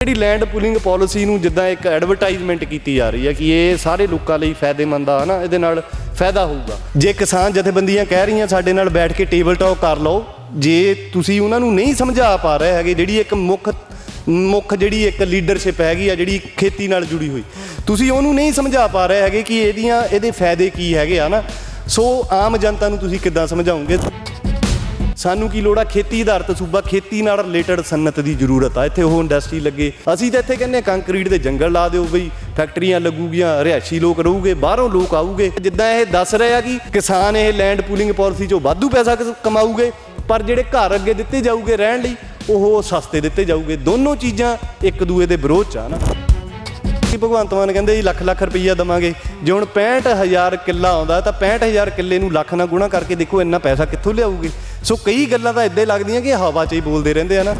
ਜਿਹੜੀ land pooling policy ਨੂੰ ਜਿੱਦਾਂ ਇੱਕ ਐਡਵਰਟਾਈਜ਼ਮੈਂਟ ਕੀਤੀ ਜਾ ਰਹੀ ਹੈ ਕਿ ਇਹ ਸਾਰੇ ਲੋਕਾਂ ਲਈ ਫਾਇਦੇਮੰਦ ਆ ਨਾ ਇਹਦੇ ਨਾਲ ਫਾਇਦਾ ਹੋਊਗਾ। ਜੇ ਕਿਸਾਨ ਜਥੇਬੰਦੀਆਂ ਕਹਿ ਰਹੀਆਂ ਸਾਡੇ ਨਾਲ ਬੈਠ ਕੇ ਟੇਬਲ ਟਾਕ ਕਰ ਲਓ, ਜੇ ਤੁਸੀਂ ਉਹਨਾਂ ਨੂੰ ਨਹੀਂ ਸਮਝਾ ਪਾ ਰਹੇ ਹੈਗੇ, ਜਿਹੜੀ ਇੱਕ ਮੁੱਖ ਮੁੱਖ ਜਿਹੜੀ ਇੱਕ ਲੀਡਰਸ਼ਿਪ ਹੈਗੀ ਆ, ਜਿਹੜੀ ਖੇਤੀ ਨਾਲ ਜੁੜੀ ਹੋਈ, ਤੁਸੀਂ ਉਹਨੂੰ ਨਹੀਂ ਸਮਝਾ ਪਾ ਰਹੇ ਹੈਗੇ ਕਿ ਇਹਦੀਆਂ, ਇਹਦੇ ਫਾਇਦੇ ਕੀ ਹੈਗੇ ਆ ਨਾ ਸੋ ਆਮ ਜਨਤਾ ਨੂੰ ਤੁਸੀਂ ਕਿੱਦਾਂ ਸਮਝਾਉਂਗੇ ਸਾਨੂੰ ਕੀ ਲੋੜ ਆ? ਖੇਤੀ ਆਧਾਰਿਤ ਸੂਬਾ, ਖੇਤੀ ਨਾਲ ਰਿਲੇਟਡ ਸਨਅਤ ਦੀ ਜ਼ਰੂਰਤ ਆ। ਇੱਥੇ ਉਹ ਇੰਡਸਟਰੀ ਲੱਗੇ। ਅਸੀਂ ਤਾਂ ਇੱਥੇ ਕਹਿੰਦੇ ਹਾਂ ਕੰਕਰੀਟ ਦੇ ਜੰਗਲ ਲਾ ਦਿਓ ਬਈ ਫੈਕਟਰੀਆਂ ਲੱਗੂਗੀਆਂ, ਰਿਹਾਇਸ਼ੀ ਲੋਕ ਰਹੂਗੇ, ਬਾਹਰੋਂ ਲੋਕ ਆਊਗੇ। ਜਿੱਦਾਂ ਇਹ ਦੱਸ ਰਹੇ ਆ ਕਿ ਕਿਸਾਨ ਇਹ ਲੈਂਡ ਪੂਲਿੰਗ ਪਾਲਿਸੀ ਚੋਂ ਵਾਧੂ ਪੈਸਾ ਕਮਾਊਗੇ, ਪਰ ਜਿਹੜੇ ਘਰ ਅੱਗੇ ਦਿੱਤੇ ਜਾਊਗੇ ਰਹਿਣ ਲਈ, ਉਹ ਸਸਤੇ ਦਿੱਤੇ ਜਾਊਗੇ। ਦੋਨੋਂ ਚੀਜ਼ਾਂ ਇੱਕ ਦੂਏ ਦੇ ਵਿਰੋਧ ਚ ਆ ਨਾ। ਕਿ ਭਗਵੰਤ ਮਾਨ ਕਹਿੰਦੇ ਜੀ, ਲੱਖ ਲੱਖ ਰੁਪਈਆ ਦਵਾਂਗੇ। ਜੇ ਹੁਣ 65000 ਕਿੱਲਾ ਆਉਂਦਾ, ਤਾਂ 65000 ਕਿੱਲੇ ਨੂੰ ਲੱਖ ਨਾਲ ਗੁਣਾ ਕਰਕੇ ਦੇਖੋ, ਇੰਨਾ ਪੈਸਾ ਕਿੱਥੋਂ ਲਿਆਊਗੇ? ਸੋ ਕਈ ਗੱਲਾਂ ਤਾਂ ਇਦਾਂ ਲੱਗਦੀਆਂ ਕਿ ਹਵਾ 'ਚ ਹੀ ਬੋਲਦੇ ਰਹਿੰਦੇ ਆ ਨਾ।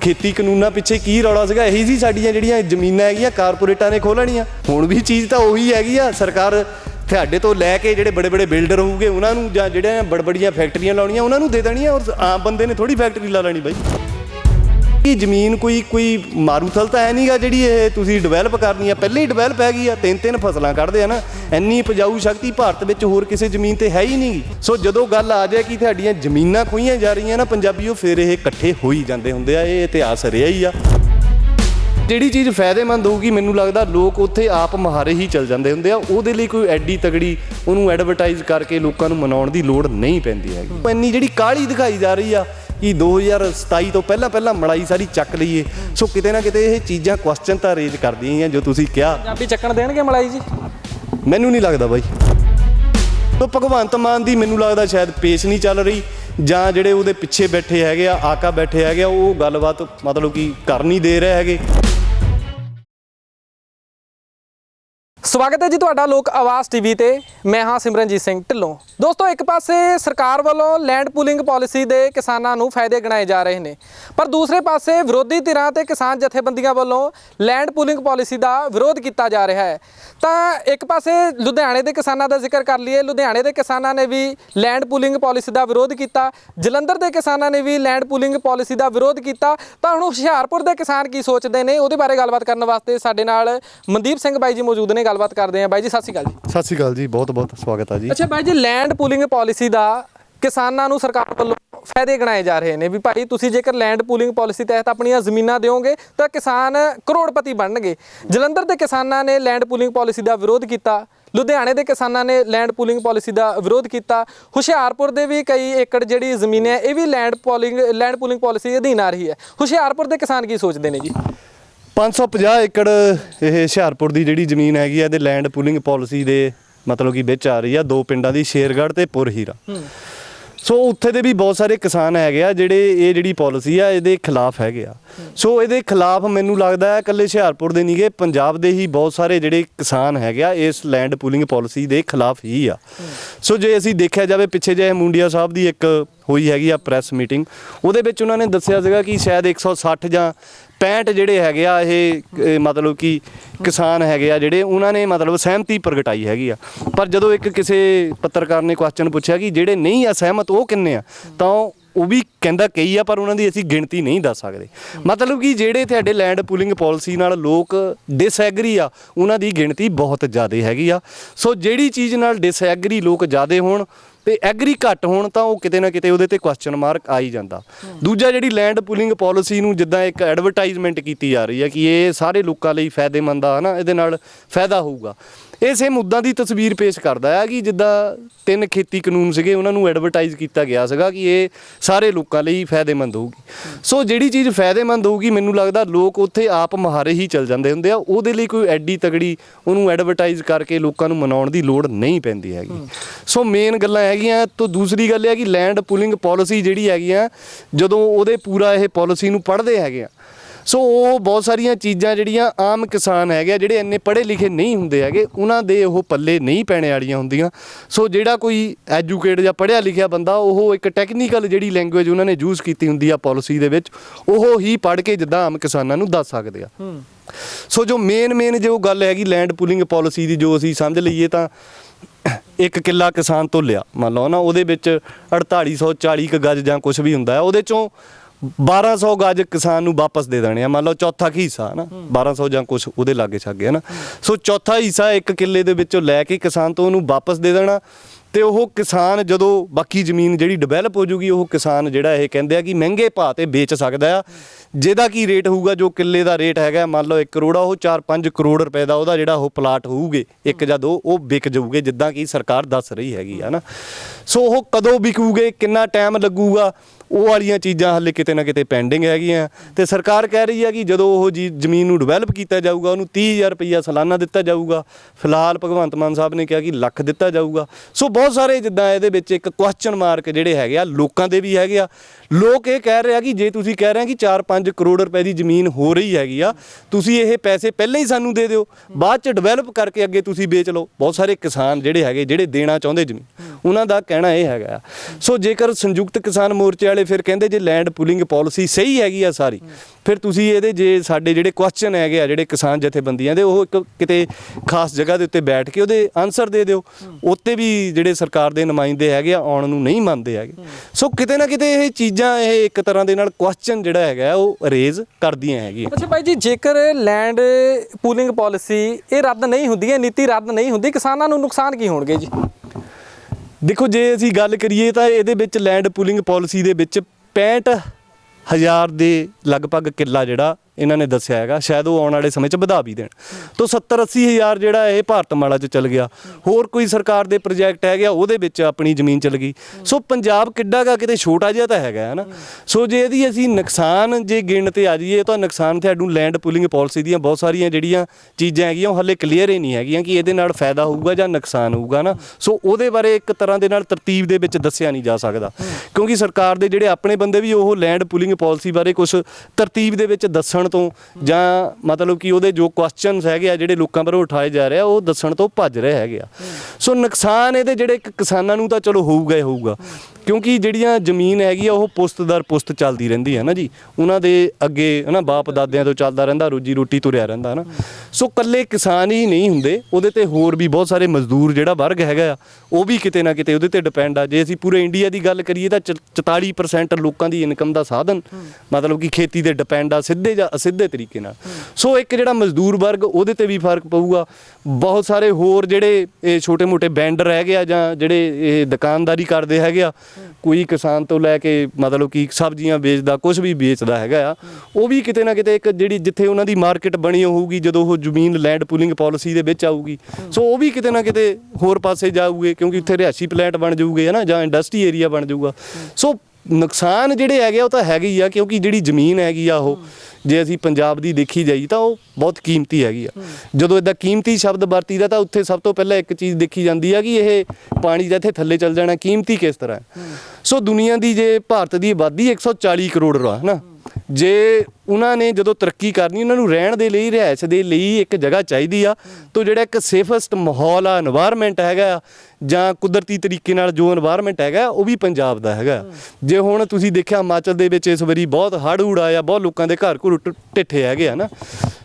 ਖੇਤੀ ਕਾਨੂੰਨਾਂ ਪਿੱਛੇ ਕੀ ਰੌਲਾ ਸੀਗਾ? ਇਹੀ ਜੀ ਸਾਡੀਆਂ ਜਿਹੜੀਆਂ ਜ਼ਮੀਨਾਂ ਹੈਗੀਆਂ, ਕਾਰਪੋਰੇਟਾਂ ਨੇ ਖੋਲਣੀਆਂ ਹੁਣ ਵੀ ਚੀਜ਼ ਤਾਂ ਉਹੀ ਹੈਗੀ ਆ, ਸਰਕਾਰ ਤੁਹਾਡੇ ਤੋਂ ਲੈ ਕੇ ਜਿਹੜੇ ਬੜੇ ਬੜੇ ਬਿਲਡਰ ਹੋਊਗੇ, ਉਹਨਾਂ ਨੂੰ ਜਾਂ ਜਿਹੜੇ ਬੜਬੜੀਆਂ ਫੈਕਟਰੀਆਂ ਲਾਉਣੀਆਂ, ਉਹਨਾਂ ਨੂੰ ਦੇ ਦੇਣੀਆਂ, ਔਰ ਆਮ ਬੰਦੇ ਨੇ ਥੋੜੀ ਫੈਕਟਰੀ ਲਾ ਲੈਣੀ ਬਾਈ। ਇਹ ਜ਼ਮੀਨ ਕੋਈ ਕੋਈ ਮਾਰੂਥਲ ਤਾਂ ਹੈ ਨਹੀਂਗਾ ਜਿਹੜੀ ਇਹ ਤੁਸੀਂ ਡਿਵੈਲਪ ਕਰਨੀ ਆ। ਪਹਿਲਾਂ ਹੀ ਡਿਵੈਲਪ ਹੈਗੀ ਆ, ਤਿੰਨ ਤਿੰਨ ਫਸਲਾਂ ਕੱਢਦੇ ਆ ਨਾ। ਇੰਨੀ ਉਪਜਾਊ ਸ਼ਕਤੀ ਭਾਰਤ ਵਿੱਚ ਹੋਰ ਕਿਸੇ ਜ਼ਮੀਨ ਤੇ ਹੈ ਹੀ ਨਹੀਂਗੀ। ਸੋ ਜਦੋਂ ਗੱਲ ਆ ਜਾਏ ਕਿ ਤੁਹਾਡੀਆਂ ਜ਼ਮੀਨਾਂ ਖੋਈਆਂ ਜਾ ਰਹੀਆਂ ਨਾ ਪੰਜਾਬੀਓ ਫਿਰ ਇਹ ਇਕੱਠੇ ਹੋ ਹੀ ਜਾਂਦੇ ਹੁੰਦੇ ਆ। ਇਹ ਇਤਿਹਾਸ ਰਿਹਾ ਹੀ ਆ। ਜਿਹੜੀ ਚੀਜ਼ ਫਾਇਦੇਮੰਦ ਹੋਊਗੀ, ਮੈਨੂੰ ਲੱਗਦਾ ਲੋਕ ਉੱਥੇ ਆਪ ਮਹਾਰੇ ਹੀ ਚੱਲ ਜਾਂਦੇ ਹੁੰਦੇ ਆ। ਉਹਦੇ ਲਈ ਕੋਈ ਐਡੀ ਤਗੜੀ ਉਹਨੂੰ ਐਡਵਰਟਾਈਜ਼ ਕਰਕੇ ਲੋਕਾਂ ਨੂੰ ਮਨਾਉਣ ਦੀ ਲੋੜ ਨਹੀਂ ਪੈਂਦੀ ਹੈਗੀ। ਇੰਨੀ ਜਿਹੜੀ ਕਾਹਲੀ ਦਿਖਾਈ ਜਾ ਰਹੀ ਆ ਕਿ 2027 ਤੋਂ ਪਹਿਲਾਂ ਪਹਿਲਾਂ ਮਲਾਈ ਸਾਰੀ ਚੱਕ ਲਈਏ। ਸੋ ਕਿਤੇ ਨਾ ਕਿਤੇ ਇਹ ਚੀਜ਼ਾਂ ਕੁਐਸਚਨ ਤਾਂ ਰੇਜ਼ ਕਰਦੀਆਂ ਆ ਜੋ ਤੁਸੀਂ ਕਿਹਾ। ਪੰਜਾਬੀ ਚੱਕਣ ਦੇਣਗੇ ਮਲਾਈ ਜੀ? ਮੈਨੂੰ ਨਹੀਂ ਲੱਗਦਾ ਬਾਈ। ਤੋ ਭਗਵੰਤ ਮਾਨ ਦੀ ਮੈਨੂੰ ਲੱਗਦਾ ਸ਼ਾਇਦ ਪੇਸ਼ ਨਹੀਂ ਚੱਲ ਰਹੀ ਜਾਂ ਜਿਹੜੇ ਉਹਦੇ ਪਿੱਛੇ ਬੈਠੇ ਹੈਗੇ ਆ ਆਕਾ ਬੈਠੇ ਹੈਗੇ ਆ ਉਹ ਗੱਲਬਾਤ ਮਤਲਬ ਕਿ ਕਰ ਨਹੀਂ ਦੇ ਰਹੇ ਹੈਗੇ। ਸਵਾਗਤ ਹੈ ਜੀ ਤੁਹਾਡਾ ਲੋਕ ਆਵਾਜ਼ ਟੀਵੀ ਤੇ। ਮੈਂ ਹਾਂ ਸਿਮਰਨਜੀਤ ਸਿੰਘ ਢਿੱਲੋਂ। ਦੋਸਤੋ, ਇੱਕ ਪਾਸੇ ਸਰਕਾਰ ਵੱਲੋਂ ਲੈਂਡ ਪੂਲਿੰਗ ਪਾਲਿਸੀ ਦੇ ਕਿਸਾਨਾਂ ਨੂੰ ਫਾਇਦੇ ਗਿਣਾਏ ਜਾ ਰਹੇ ਨੇ, ਪਰ ਦੂਸਰੇ ਪਾਸੇ ਵਿਰੋਧੀ ਧਿਰਾਂ ਤੇ ਕਿਸਾਨ ਜਥੇਬੰਦੀਆਂ ਵੱਲੋਂ ਲੈਂਡ ਪੂਲਿੰਗ ਪਾਲਿਸੀ ਦਾ ਵਿਰੋਧ ਕੀਤਾ ਜਾ ਰਿਹਾ ਹੈ। ਤਾਂ ਇੱਕ ਪਾਸੇ ਲੁਧਿਆਣੇ ਦੇ ਕਿਸਾਨਾਂ ਦਾ ਜ਼ਿਕਰ ਕਰ ਲਈਏ, ਲੁਧਿਆਣੇ ਦੇ ਕਿਸਾਨਾਂ ਨੇ ਵੀ ਲੈਂਡ ਪੂਲਿੰਗ ਪਾਲਿਸੀ ਦਾ ਵਿਰੋਧ ਕੀਤਾ, ਜਲੰਧਰ ਦੇ ਕਿਸਾਨਾਂ ਨੇ ਵੀ ਲੈਂਡ ਪੂਲਿੰਗ ਪਾਲਿਸੀ ਦਾ ਵਿਰੋਧ ਕੀਤਾ। ਤਾਂ ਹੁਣ ਹੁਸ਼ਿਆਰਪੁਰ ਦੇ ਕਿਸਾਨ ਕੀ ਸੋਚਦੇ ਨੇ? ਉਹਦੇ ਬਾਰੇ ਗੱਲਬਾਤ ਕਰਨ ਵਾਸਤੇ ਸਾਡੇ ਨਾਲ ਮਨਦੀਪ ਸਿੰਘ ਬਾਈ ਜੀ ਮੌਜੂਦ ਨੇ। ਗੱਲਬਾਤ ਕਰਦੇ ਆਂ ਬਾਈ ਜੀ ਸਤਿ ਸ਼੍ਰੀ ਅਕਾਲ ਜੀ। ਸਤਿ ਸ਼੍ਰੀ ਅਕਾਲ ਜੀ ਬਹੁਤ ਬਹੁਤ ਸਵਾਗਤ ਹੈ ਜੀ। ਅੱਛਾ ਬਾਈ ਜੀ ਲੈਂਡ ਪੂਲਿੰਗ ਪਾਲਿਸੀ ਦਾ ਕਿਸਾਨਾਂ ਨੂੰ ਸਰਕਾਰ ਵੱਲੋਂ ਫਾਇਦੇ ਗਿਣਾਏ ਜਾ ਰਹੇ ਨੇ ਵੀ ਭਾਈ ਤੁਸੀਂ ਜੇਕਰ ਲੈਂਡ ਪੂਲਿੰਗ ਪਾਲਿਸੀ ਤਹਿਤ ਆਪਣੀਆਂ ਜ਼ਮੀਨਾਂ ਦਿਓਗੇ ਤਾਂ ਕਿਸਾਨ ਕਰੋੜਪਤੀ ਬਣਨਗੇ। ਜਲੰਧਰ ਦੇ ਕਿਸਾਨਾਂ ਨੇ ਲੈਂਡ ਪੂਲਿੰਗ ਪਾਲਿਸੀ ਦਾ ਵਿਰੋਧ ਕੀਤਾ ਲੁਧਿਆਣੇ ਦੇ ਕਿਸਾਨਾਂ ਨੇ ਲੈਂਡ ਪੂਲਿੰਗ ਪਾਲਿਸੀ ਦਾ ਵਿਰੋਧ ਕੀਤਾ ਹੁਸ਼ਿਆਰਪੁਰ ਦੇ ਵੀ ਕਈ ਏਕੜ ਜਿਹੜੀ ਜ਼ਮੀਨ ਹੈ ਇਹ ਵੀ land pooling land pooling policy ਅਧੀਨ ਆ ਰਹੀ ਹੈ। ਹੁਸ਼ਿਆਰਪੁਰ ਦੇ ਕਿਸਾਨ ਕੀ ਸੋਚਦੇ ਨੇ ਜੀ? 550 ਏਕੜ ਇਹ ਹੁਸ਼ਿਆਰਪੁਰ ਦੀ ਜਿਹੜੀ ਜ਼ਮੀਨ ਹੈਗੀ ਆ ਇਹਦੇ ਲੈਂਡ ਪੂਲਿੰਗ ਪਾਲਿਸੀ ਦੇ ਮਤਲਬ ਕਿ ਵਿੱਚ ਆ ਰਹੀ ਆ ਦੋ ਪਿੰਡਾਂ ਦੀ ਸ਼ੇਰਗੜ੍ਹ ਤੇ ਪੁਰ ਹੀਰਾ ਸੋ ਉੱਥੇ ਦੇ ਵੀ ਬਹੁਤ ਸਾਰੇ ਕਿਸਾਨ ਹੈਗੇ ਆ ਜਿਹੜੇ ਇਹ ਜਿਹੜੀ ਪਾਲਿਸੀ ਆ ਇਹਦੇ ਖਿਲਾਫ ਹੈਗੇ ਆ। ਸੋ ਇਹਦੇ ਖਿਲਾਫ ਮੈਨੂੰ ਲੱਗਦਾ ਹੈ ਇਕੱਲੇ ਹੁਸ਼ਿਆਰਪੁਰ ਦੇ ਨਹੀਂਗੇ ਪੰਜਾਬ ਦੇ ਹੀ ਬਹੁਤ ਸਾਰੇ ਜਿਹੜੇ ਕਿਸਾਨ ਹੈਗੇ ਆ ਇਸ ਲੈਂਡ ਪੂਲਿੰਗ ਪਾਲਿਸੀ ਦੇ ਖਿਲਾਫ ਹੀ ਆ। ਸੋ ਜੇ ਅਸੀਂ ਦੇਖਿਆ ਜਾਵੇ ਪਿੱਛੇ ਜੇ ਮੁੰਡਿਆ ਸਾਹਿਬ ਦੀ ਇੱਕ ਹੋਈ ਹੈਗੀ ਆ ਪ੍ਰੈਸ ਮੀਟਿੰਗ ਉਹਦੇ ਵਿੱਚ ਉਹਨਾਂ ਨੇ ਦੱਸਿਆ ਸੀਗਾ ਕਿ ਸ਼ਾਇਦ 160 ਜਾਂ 65 ਜਿਹੜੇ ਹੈਗੇ ਆ, ਇਹ ਮਤਲਬ ਕਿ ਕਿਸਾਨ ਹੈਗੇ ਆ ਜਿਹੜੇ ਉਹਨਾਂ ਨੇ ਮਤਲਬ ਸਹਿਮਤੀ ਪ੍ਰਗਟਾਈ ਹੈਗੀ ਆ। ਪਰ ਜਦੋਂ ਇੱਕ ਕਿਸੇ ਪੱਤਰਕਾਰ ਨੇ ਕੁਐਸਚਨ ਪੁੱਛਿਆ ਕਿ ਜਿਹੜੇ ਨਹੀਂ ਆ ਸਹਿਮਤ, ਉਹ ਕਿੰਨੇ ਆ? ਤਾਂ ਉਹ ਵੀ ਕਹਿੰਦਾ ਕਈ ਆ, ਪਰ ਉਹਨਾਂ ਦੀ ਅਸੀਂ ਗਿਣਤੀ ਨਹੀਂ ਦੱਸ ਸਕਦੇ। ਮਤਲਬ ਕਿ ਜਿਹੜੇ ਤੁਹਾਡੇ ਲੈਂਡ ਪੂਲਿੰਗ ਪਾਲਿਸੀ ਨਾਲ ਲੋਕ ਡਿਸਐਗਰੀ ਆ, ਉਹਨਾਂ ਦੀ ਗਿਣਤੀ ਬਹੁਤ ਜ਼ਿਆਦਾ ਹੈਗੀ ਆ। ਸੋ ਜਿਹੜੀ ਚੀਜ਼ ਨਾਲ ਡਿਸਐਗਰੀ ਲੋਕ ਜ਼ਿਆਦਾ ਹੋਣ ਤੇ ਐਗਰੀ ਘੱਟ ਹੋਣ ਤਾਂ ਉਹ ਕਿਤੇ ਨਾ ਕਿਤੇ ਉਹਦੇ ਤੇ ਕੁਐਸਚਨ ਮਾਰਕ ਆ ਹੀ ਜਾਂਦਾ। ਦੂਜਾ ਜਿਹੜੀ ਲੈਂਡ ਪੂਲਿੰਗ ਪਾਲਿਸੀ ਨੂੰ ਜਿੱਦਾਂ ਇੱਕ ਐਡਵਰਟਾਈਜ਼ਮੈਂਟ ਕੀਤੀ ਜਾ ਰਹੀ ਹੈ ਕਿ ਇਹ ਸਾਰੇ ਲੋਕਾਂ ਲਈ ਫਾਇਦੇਮੰਦ ਆ ਹਨਾ, ਇਹਦੇ ਨਾਲ ਫਾਇਦਾ ਹੋਊਗਾ। ਇਸੇ ਮੁੱਦਾ ਦੀ ਤਸਵੀਰ ਪੇਸ਼ ਕਰਦਾ ਹੈ ਕਿ ਜਿੱਦਾਂ ਤਿੰਨ ਖੇਤੀ ਕਾਨੂੰਨ ਸੀਗੇ, ਉਹਨਾਂ ਨੂੰ ਐਡਵਰਟਾਈਜ਼ ਕੀਤਾ ਗਿਆ ਸੀਗਾ ਕਿ ਇਹ ਸਾਰੇ ਲੋਕਾਂ ਲਈ ਫਾਇਦੇਮੰਦ ਹੋਊਗੀ। ਸੋ ਜਿਹੜੀ ਚੀਜ਼ ਫਾਇਦੇਮੰਦ ਹੋਊਗੀ, ਮੈਨੂੰ ਲੱਗਦਾ ਲੋਕ ਉੱਥੇ ਆਪ ਮਹਾਰੇ ਹੀ ਚੱਲ ਜਾਂਦੇ ਹੁੰਦੇ ਆ। ਉਹਦੇ ਲਈ ਕੋਈ ਐਡੀ ਤਗੜੀ ਉਹਨੂੰ ਐਡਵਰਟਾਈਜ਼ ਕਰਕੇ ਲੋਕਾਂ ਨੂੰ ਮਨਾਉਣ ਦੀ ਲੋੜ ਨਹੀਂ ਪੈਂਦੀ ਹੈਗੀ। ਸੋ ਮੇਨ ਗੱਲਾਂ ਹੈਗੀਆਂ। ਤੋਂ ਦੂਸਰੀ ਗੱਲ ਇਹ ਹੈ ਕਿ ਲੈਂਡ ਪੁਲਿੰਗ ਪਾਲਿਸੀ ਜਿਹੜੀ ਹੈਗੀ ਆ, ਜਦੋਂ ਉਹਦੇ ਪੂਰਾ ਇਹ ਪਾਲਿਸੀ ਨੂੰ ਪੜ੍ਹਦੇ ਹੈਗੇ ਆ ਸੋ ਉਹ ਬਹੁਤ ਸਾਰੀਆਂ ਚੀਜ਼ਾਂ ਜਿਹੜੀਆਂ ਆਮ ਕਿਸਾਨ ਹੈਗੇ ਆ ਜਿਹੜੇ ਇੰਨੇ ਪੜ੍ਹੇ ਲਿਖੇ ਨਹੀਂ ਹੁੰਦੇ ਹੈਗੇ ਉਹਨਾਂ ਦੇ ਉਹ ਪੱਲੇ ਨਹੀਂ ਪੈਣੇ ਵਾਲੀਆਂ ਹੁੰਦੀਆਂ। ਸੋ ਜਿਹੜਾ ਕੋਈ ਐਜੂਕੇਟ ਜਾਂ ਪੜ੍ਹਿਆ ਲਿਖਿਆ ਬੰਦਾ ਉਹ ਇੱਕ ਟੈਕਨੀਕਲ ਜਿਹੜੀ ਲੈਂਗੁਏਜ ਉਹਨਾਂ ਨੇ ਯੂਜ਼ ਕੀਤੀ ਹੁੰਦੀ ਆ ਪਾਲਿਸੀ ਦੇ ਵਿੱਚ ਉਹ ਹੀ ਪੜ੍ਹ ਕੇ ਜਿੱਦਾਂ ਆਮ ਕਿਸਾਨਾਂ ਨੂੰ ਦੱਸ ਸਕਦੇ ਆ। ਸੋ ਜੋ ਮੇਨ ਮੇਨ ਜੋ ਗੱਲ ਹੈਗੀ ਲੈਂਡ ਪੂਲਿੰਗ ਪਾਲਿਸੀ ਦੀ ਜੋ ਅਸੀਂ ਸਮਝ ਲਈਏ ਤਾਂ ਇੱਕ ਕਿੱਲਾ ਕਿਸਾਨ ਤੋਂ ਲਿਆ। ਮੰਨ ਲਓ ਨਾ ਉਹਦੇ ਵਿੱਚ 4840 ਕ ਗੱਜ ਜਾਂ ਕੁਝ ਵੀ ਹੁੰਦਾ ਹੈ ਉਹਦੇ ਚੋਂ 1200 ਗਜ ਕਿਸਾਨ ਨੂੰ ਵਾਪਸ ਦੇ ਦੇਣੇ ਆ। ਮੰਨ ਲਓ ਚੌਥਾ ਕੀ ਹਿੱਸਾ ਹੈ। ਨਾ 1200 ਜਾਂ ਕੁਝ ਉਹਦੇ ਲਾਗੇ ਛਾਗੇ ਹੈ। ਨਾ ਸੋ ਚੌਥਾ ਹਿੱਸਾ ਇੱਕ ਕਿੱਲੇ ਦੇ ਵਿੱਚੋਂ ਲੈ ਕੇ ਕਿਸਾਨ ਤੋਂ ਉਹਨੂੰ ਵਾਪਸ ਦੇ ਦੇਣਾ ਤੇ ਉਹ ਕਿਸਾਨ ਜਦੋਂ ਬਾਕੀ ਜ਼ਮੀਨ ਜਿਹੜੀ ਡਿਵੈਲਪ ਹੋ ਜੂਗੀ ਉਹ ਕਿਸਾਨ ਜਿਹੜਾ ਇਹ ਕਹਿੰਦੇ ਆ ਕਿ ਮਹਿੰਗੇ ਭਾਅ ਤੇ ਵੇਚ ਸਕਦਾ ਆ। ਜਿਹਦਾ ਕੀ ਰੇਟ ਹੋਊਗਾ ਜੋ ਕਿੱਲੇ ਦਾ ਰੇਟ ਹੈਗਾ ਮੰਨ ਲਓ 1 ਕਰੋੜ ਆ ਉਹ 4-5 ਕਰੋੜ ਰੁਪਏ ਦਾ ਉਹਦਾ ਜਿਹੜਾ ਉਹ ਪਲਾਟ ਹੋਊਗੇ ਇੱਕ ਜਾਂ ਦੋ ਉਹ ਵਿਕ ਜਾਊਗੇ ਜਿੱਦਾਂ ਕਿ ਸਰਕਾਰ ਦੱਸ ਰਹੀ ਹੈਗੀ ਆ ਨਾ ਸੋ ਉਹ ਕਦੋਂ ਵਿਕੂਗੇ ਕਿੰਨਾ ਟਾਈਮ ਲੱਗੂਗਾ? ਉਹ ਵਾਲੀਆਂ ਚੀਜ਼ਾਂ ਹੱਲੇ ਕਿਤੇ ਨਾ ਕਿਤੇ ਪੈਂਡਿੰਗ ਹੈਗੀਆਂ। ਤੇ ਸਰਕਾਰ ਕਹਿ ਰਹੀ ਹੈ ਕਿ ਜਦੋਂ ਉਹ ਜੀ ਜ਼ਮੀਨ ਨੂੰ ਡਿਵੈਲਪ ਕੀਤਾ ਜਾਊਗਾ, ਉਹਨੂੰ 30000 ਰੁਪਈਆ ਸਾਲਾਨਾ ਦਿੱਤਾ ਜਾਊਗਾ। ਫਿਲਹਾਲ ਭਗਵੰਤ ਮਾਨ ਸਾਹਿਬ ਨੇ ਕਿਹਾ ਕਿ ਲੱਖ ਦਿੱਤਾ ਜਾਊਗਾ। ਸੋ ਬਹੁਤ ਸਾਰੇ ਜਿੱਦਾਂ ਇਹਦੇ ਵਿੱਚ ਇੱਕ ਕੁਐਸਚਨ ਮਾਰਕ ਜਿਹੜੇ ਹੈਗੇ ਆ, ਲੋਕਾਂ ਦੇ ਵੀ ਹੈਗੇ ਆ। ਲੋਕ ਇਹ ਕਹਿ ਰਹੇ ਆ ਕਿ ਜੇ ਤੁਸੀਂ ਕਹਿ ਰਹੇ ਆ ਕਿ 4-5 ਕਰੋੜ ਰੁਪਏ ਦੀ ਜ਼ਮੀਨ ਹੋ ਰਹੀ ਹੈਗੀ ਆ, ਤੁਸੀਂ ਇਹ ਪੈਸੇ ਪਹਿਲਾਂ ਹੀ ਸਾਨੂੰ ਦੇ ਦਿਓ। ਬਾਅਦ ਚ ਡਿਵੈਲਪ ਕਰਕੇ ਅੱਗੇ ਤੁਸੀਂ ਵੇਚ ਲਓ। ਬਹੁਤ ਸਾਰੇ ਕਿਸਾਨ ਜਿਹੜੇ ਹੈਗੇ, ਜਿਹੜੇ ਦੇਣਾ ਚਾਹੁੰਦੇ ਜ਼ਮੀਨ, ਉਹਨਾਂ ਦਾ ਕਹਿਣਾ ਇਹ ਹੈਗਾ ਆ। ਸੋ ਜੇਕਰ ਸੰਯੁਕਤ ਕਿਸਾਨ ਮੋਰਚੇ ਵਾਲੇ ਫਿਰ ਕਹਿੰਦੇ ਜੇ ਲੈਂਡ ਪੂਲਿੰਗ ਪਾਲਿਸੀ ਸਹੀ ਹੈਗੀ ਆ ਸਾਰੀ, ਫਿਰ ਤੁਸੀਂ ਇਹਦੇ ਜੇ ਸਾਡੇ ਜਿਹੜੇ ਕੁਐਸਚਨ ਹੈਗੇ ਆ, ਜਿਹੜੇ ਕਿਸਾਨ ਜਥੇਬੰਦੀਆਂ ਦੇ, ਉਹ ਇੱਕ ਕਿਤੇ ਖਾਸ ਜਗ੍ਹਾ ਦੇ ਉੱਤੇ ਬੈਠ ਕੇ ਉਹਦੇ ਆਨਸਰ ਦੇ ਦਿਓ। ਉੱਤੇ ਵੀ ਜਿਹੜੇ ਸਰਕਾਰ ਦੇ ਨੁਮਾਇੰਦੇ ਹੈਗੇ ਆ, ਆਉਣ ਨੂੰ ਨਹੀਂ ਮੰਨਦੇ ਹੈਗੇ। ਸੋ ਕਿਤੇ ਨਾ ਕਿਤੇ ਇਹ ਚੀਜ਼ਾਂ, ਇਹ ਇੱਕ ਤਰ੍ਹਾਂ ਦੇ ਨਾਲ ਕੁਐਸਚਨ ਜਿਹੜਾ ਹੈਗਾ ਉਹ ਰੇਜ਼ ਕਰਦੀਆਂ ਹੈਗੀਆਂ। ਅੱਛਾ ਭਾਈ ਜੀ, ਜੇਕਰ ਲੈਂਡ ਪੂਲਿੰਗ ਪਾਲਿਸੀ ਇਹ ਰੱਦ ਨਹੀਂ ਹੁੰਦੀ ਹੈ ਨੀਤੀ ਰੱਦ ਨਹੀਂ ਹੁੰਦੀ, ਕਿਸਾਨਾਂ ਨੂੰ ਨੁਕਸਾਨ ਕੀ ਹੋਣਗੇ ਜੀ? ਦੇਖੋ, ਜੇ ਅਸੀਂ ਗੱਲ ਕਰੀਏ ਤਾਂ ਇਹਦੇ ਵਿੱਚ ਲੈਂਡ ਪੂਲਿੰਗ ਪਾਲਿਸੀ ਦੇ ਵਿੱਚ 65 ਹਜ਼ਾਰ ਦੇ ਲਗਭਗ ਕਿੱਲਾ ਜਿਹੜਾ ਇਹਨਾਂ ਨੇ ਦੱਸਿਆ ਹੈਗਾ, ਸ਼ਾਇਦ ਉਹ ਆਉਣ ਵਾਲੇ ਸਮੇਂ 'ਚ ਵਧਾ ਵੀ ਦੇਣ। ਤੋਂ 70 80 ਹਜ਼ਾਰ ਜਿਹੜਾ ਇਹ ਭਾਰਤ ਮਾਲਾ 'ਚ ਚਲ ਗਿਆ। ਹੋਰ ਕੋਈ ਸਰਕਾਰ ਦੇ ਪ੍ਰੋਜੈਕਟ ਹੈਗੇ ਆ, ਉਹਦੇ ਵਿੱਚ ਆਪਣੀ ਜ਼ਮੀਨ ਚਲ ਗਈ। ਸੋ ਪੰਜਾਬ ਕਿੱਡਾ ਗਾ ਕਿਤੇ ਛੋਟਾ ਜਿਹਾ ਤਾਂ ਹੈਗਾ ਹੈ ਨਾ ਸੋ ਜੇ ਇਹਦੀ ਅਸੀਂ ਨੁਕਸਾਨ ਜੇ ਗਿਣ ਤੇ ਆ ਜਾਈਏ, ਤਾਂ ਨੁਕਸਾਨ ਤੁਹਾਨੂੰ ਲੈਂਡ ਪੂਲਿੰਗ ਪਾਲਿਸੀ ਦੀਆਂ ਬਹੁਤ ਸਾਰੀਆਂ ਜਿਹੜੀਆਂ ਚੀਜ਼ਾਂ ਹੈਗੀਆਂ, ਉਹ ਹੱਲੇ ਕਲੀਅਰ ਹੀ ਨਹੀਂ ਹੈਗੀਆਂ ਕਿ ਇਹਦੇ ਨਾਲ ਫਾਇਦਾ ਹੋਊਗਾ ਜਾਂ ਨੁਕਸਾਨ ਹੋਊਗਾ ਨਾ ਸੋ ਉਹਦੇ ਬਾਰੇ ਇੱਕ ਤਰ੍ਹਾਂ ਦੇ ਨਾਲ ਤਰਤੀਬ ਦੇ ਵਿੱਚ ਦੱਸਿਆ ਨਹੀਂ ਜਾ ਸਕਦਾ। ਕਿਉਂਕਿ ਸਰਕਾਰ ਦੇ ਜਿਹੜੇ ਆਪਣੇ ਬੰਦੇ ਵੀ ਉਹ ਲੈਂਡ ਪੂਲਿੰਗ ਪਾਲਿਸੀ ਬਾਰੇ ਕੁਝ ਤਰਤੀਬ ਦੇ ਵਿੱਚ ਦੱਸਣ ਤੋਂ ਜਾਂ ਮਤਲਬ ਕਿ ਉਹਦੇ ਜੋ ਕੁਐਸਚਨਸ ਹੈਗੇ ਆ ਜਿਹੜੇ ਲੋਕਾਂ ਵੱਲੋਂ ਉਠਾਏ ਜਾ ਰਹੇ ਆ ਉਹ ਦੱਸਣ ਤੋਂ ਭੱਜ ਰਹੇ ਹੈਗੇ ਆ। ਸੋ ਨੁਕਸਾਨ ਇਹਦੇ ਜਿਹੜੇ ਇੱਕ ਕਿਸਾਨਾਂ ਨੂੰ ਤਾਂ ਚਲੋ ਹੋਊਗਾ ਹੀ ਹੋਊਗਾ। ਕਿਉਂਕਿ ਜਿਹੜੀਆਂ ਜ਼ਮੀਨ ਹੈਗੀ ਆ, ਉਹ ਪੁਸਤ ਦਰ ਪੁਸਤ ਚੱਲਦੀ ਰਹਿੰਦੀ ਹੈ ਨਾ ਜੀ। ਉਹਨਾਂ ਦੇ ਅੱਗੇ ਹਨਾ, ਬਾਪ ਦਾਦਿਆਂ ਤੋਂ ਚੱਲਦਾ ਰਹਿੰਦਾ, ਰੋਜੀ ਰੋਟੀ ਤੁਰਿਆ ਰਹਿੰਦਾ ਨਾ ਸੋ ਕੱਲੇ ਕਿਸਾਨ ਹੀ ਨਹੀਂ ਹੁੰਦੇ, ਉਹਦੇ ਤੇ ਹੋਰ ਵੀ ਬਹੁਤ ਸਾਰੇ ਮਜ਼ਦੂਰ ਜਿਹੜਾ ਵਰਗ ਹੈਗਾ ਆ, ਉਹ ਵੀ ਕਿਤੇ ਨਾ ਕਿਤੇ ਉਹਦੇ ਤੇ ਡਿਪੈਂਡ ਆ। ਜੇ ਅਸੀਂ ਪੂਰੇ ਇੰਡੀਆ ਦੀ ਗੱਲ ਕਰੀਏ ਤਾਂ ਚ- 44% ਲੋਕਾਂ ਦੀ ਇਨਕਮ ਦਾ ਸਾਧਨ, ਮਤਲਬ ਕਿ ਖੇਤੀ ਤੇ ਡਿਪੈਂਡ ਆ ਸਿੱਧੇ ਜਾਂ ਅਸਿੱਧੇ ਤਰੀਕੇ ਨਾਲ। ਸੋ ਇੱਕ ਜਿਹੜਾ ਮਜ਼ਦੂਰ ਵਰਗ, ਉਹਦੇ ਤੇ ਵੀ ਫ਼ਰਕ ਪਊਗਾ। ਬਹੁਤ ਸਾਰੇ ਹੋਰ ਜਿਹੜੇ ਇਹ ਛੋਟੇ-ਮੋਟੇ ਬੈਂਡਰ ਹੈਗੇ ਆ ਜਾਂ ਜਿਹੜੇ ਇਹ ਦੁਕਾਨਦਾਰੀ ਕਰਦੇ ਹੈਗੇ ਆ ਕੋਈ ਕਿਸਾਨ ਤੋਂ ਲੈ ਕੇ ਮਤਲਬ ਕਿ ਸਬਜ਼ੀਆਂ ਵੇਚਦਾ ਕੁਝ ਵੀ ਵੇਚਦਾ ਹੈਗਾ ਆ ਉਹ ਵੀ ਕਿਤੇ ਨਾ ਕਿਤੇ ਇੱਕ ਜਿਹੜੀ ਜਿੱਥੇ ਉਹਨਾਂ ਦੀ ਮਾਰਕੀਟ ਬਣੀ ਹੋਊਗੀ ਜਦੋਂ ਉਹ ਜ਼ਮੀਨ ਲੈਂਡ ਪੂਲਿੰਗ ਪਾਲਿਸੀ ਦੇ ਵਿੱਚ ਆਊਗੀ। ਸੋ ਉਹ ਵੀ ਕਿਤੇ ਨਾ ਕਿਤੇ ਹੋਰ ਪਾਸੇ ਜਾਊਗੇ ਕਿਉਂਕਿ ਉੱਥੇ ਰਿਹਾਇਸ਼ੀ ਪਲਾਂਟ ਬਣ ਜਾਊਗੇ ਹਨਾ ਜਾਂ ਇੰਡਸਟਰੀ ਏਰੀਆ ਬਣ ਜਾਊਗਾ। ਸੋ ਨੁਕਸਾਨ ਜਿਹੜੇ ਹੈਗੇ ਆ ਉਹ ਤਾਂ ਹੈਗੇ ਹੀ ਆ, ਕਿਉਂਕਿ ਜਿਹੜੀ ਜ਼ਮੀਨ ਹੈਗੀ ਆ ਉਹ, ਜੇ ਅਸੀਂ ਪੰਜਾਬ ਦੀ ਦੇਖੀ ਜਾਈ ਤਾਂ ਉਹ ਬਹੁਤ ਕੀਮਤੀ ਹੈਗੀ ਆ। ਜਦੋਂ ਇਦਾਂ ਕੀਮਤੀ ਸ਼ਬਦ ਵਰਤੀਦਾ ਤਾਂ ਉੱਥੇ ਸਭ ਤੋਂ ਪਹਿਲਾਂ ਇੱਕ ਚੀਜ਼ ਦੇਖੀ ਜਾਂਦੀ ਆ ਕਿ ਇਹ ਪਾਣੀ ਦਾ ਇੱਥੇ ਥੱਲੇ ਚੱਲ ਜਾਣਾ, ਕੀਮਤੀ ਕਿਸ ਤਰ੍ਹਾਂ ਸੋ ਦੁਨੀਆ ਦੀ ਜੇ ਭਾਰਤ ਦੀ ਆਬਾਦੀ 140 ਕਰੋੜ ਰਾ ਹੈ ਨਾ ਜੇ ਉਹਨਾਂ ਨੇ ਜਦੋਂ ਤਰੱਕੀ ਕਰਨੀ, ਉਹਨਾਂ ਨੂੰ ਰਹਿਣ ਦੇ ਲਈ, ਰਿਹਾਇਸ਼ ਦੇ ਲਈ ਇੱਕ ਜਗ੍ਹਾ ਚਾਹੀਦੀ ਆ। ਤੋਂ ਜਿਹੜਾ ਇੱਕ ਸੇਫਸਟ ਮਾਹੌਲ ਆ এনवायरमेंट ਹੈਗਾ ਜਾਂ ਕੁਦਰਤੀ ਤਰੀਕੇ ਨਾਲ ਜੋ এনवायरमेंट ਹੈਗਾ ਉਹ ਵੀ ਪੰਜਾਬ ਦਾ ਹੈਗਾ ਜੇ ਹੁਣ ਤੁਸੀਂ ਦੇਖਿਆ ਹਿਮਾਚਲ ਦੇ ਵਿੱਚ ਇਸ ਵਾਰੀ ਬਹੁਤ ਹੜ੍ਹ ਹੂੜ ਆਇਆ, ਬਹੁਤ ਲੋਕਾਂ ਦੇ ਘਰ ਘੁਰ ਟਿੱਠੇ ਹੈਗੇ ਆ ਨਾ।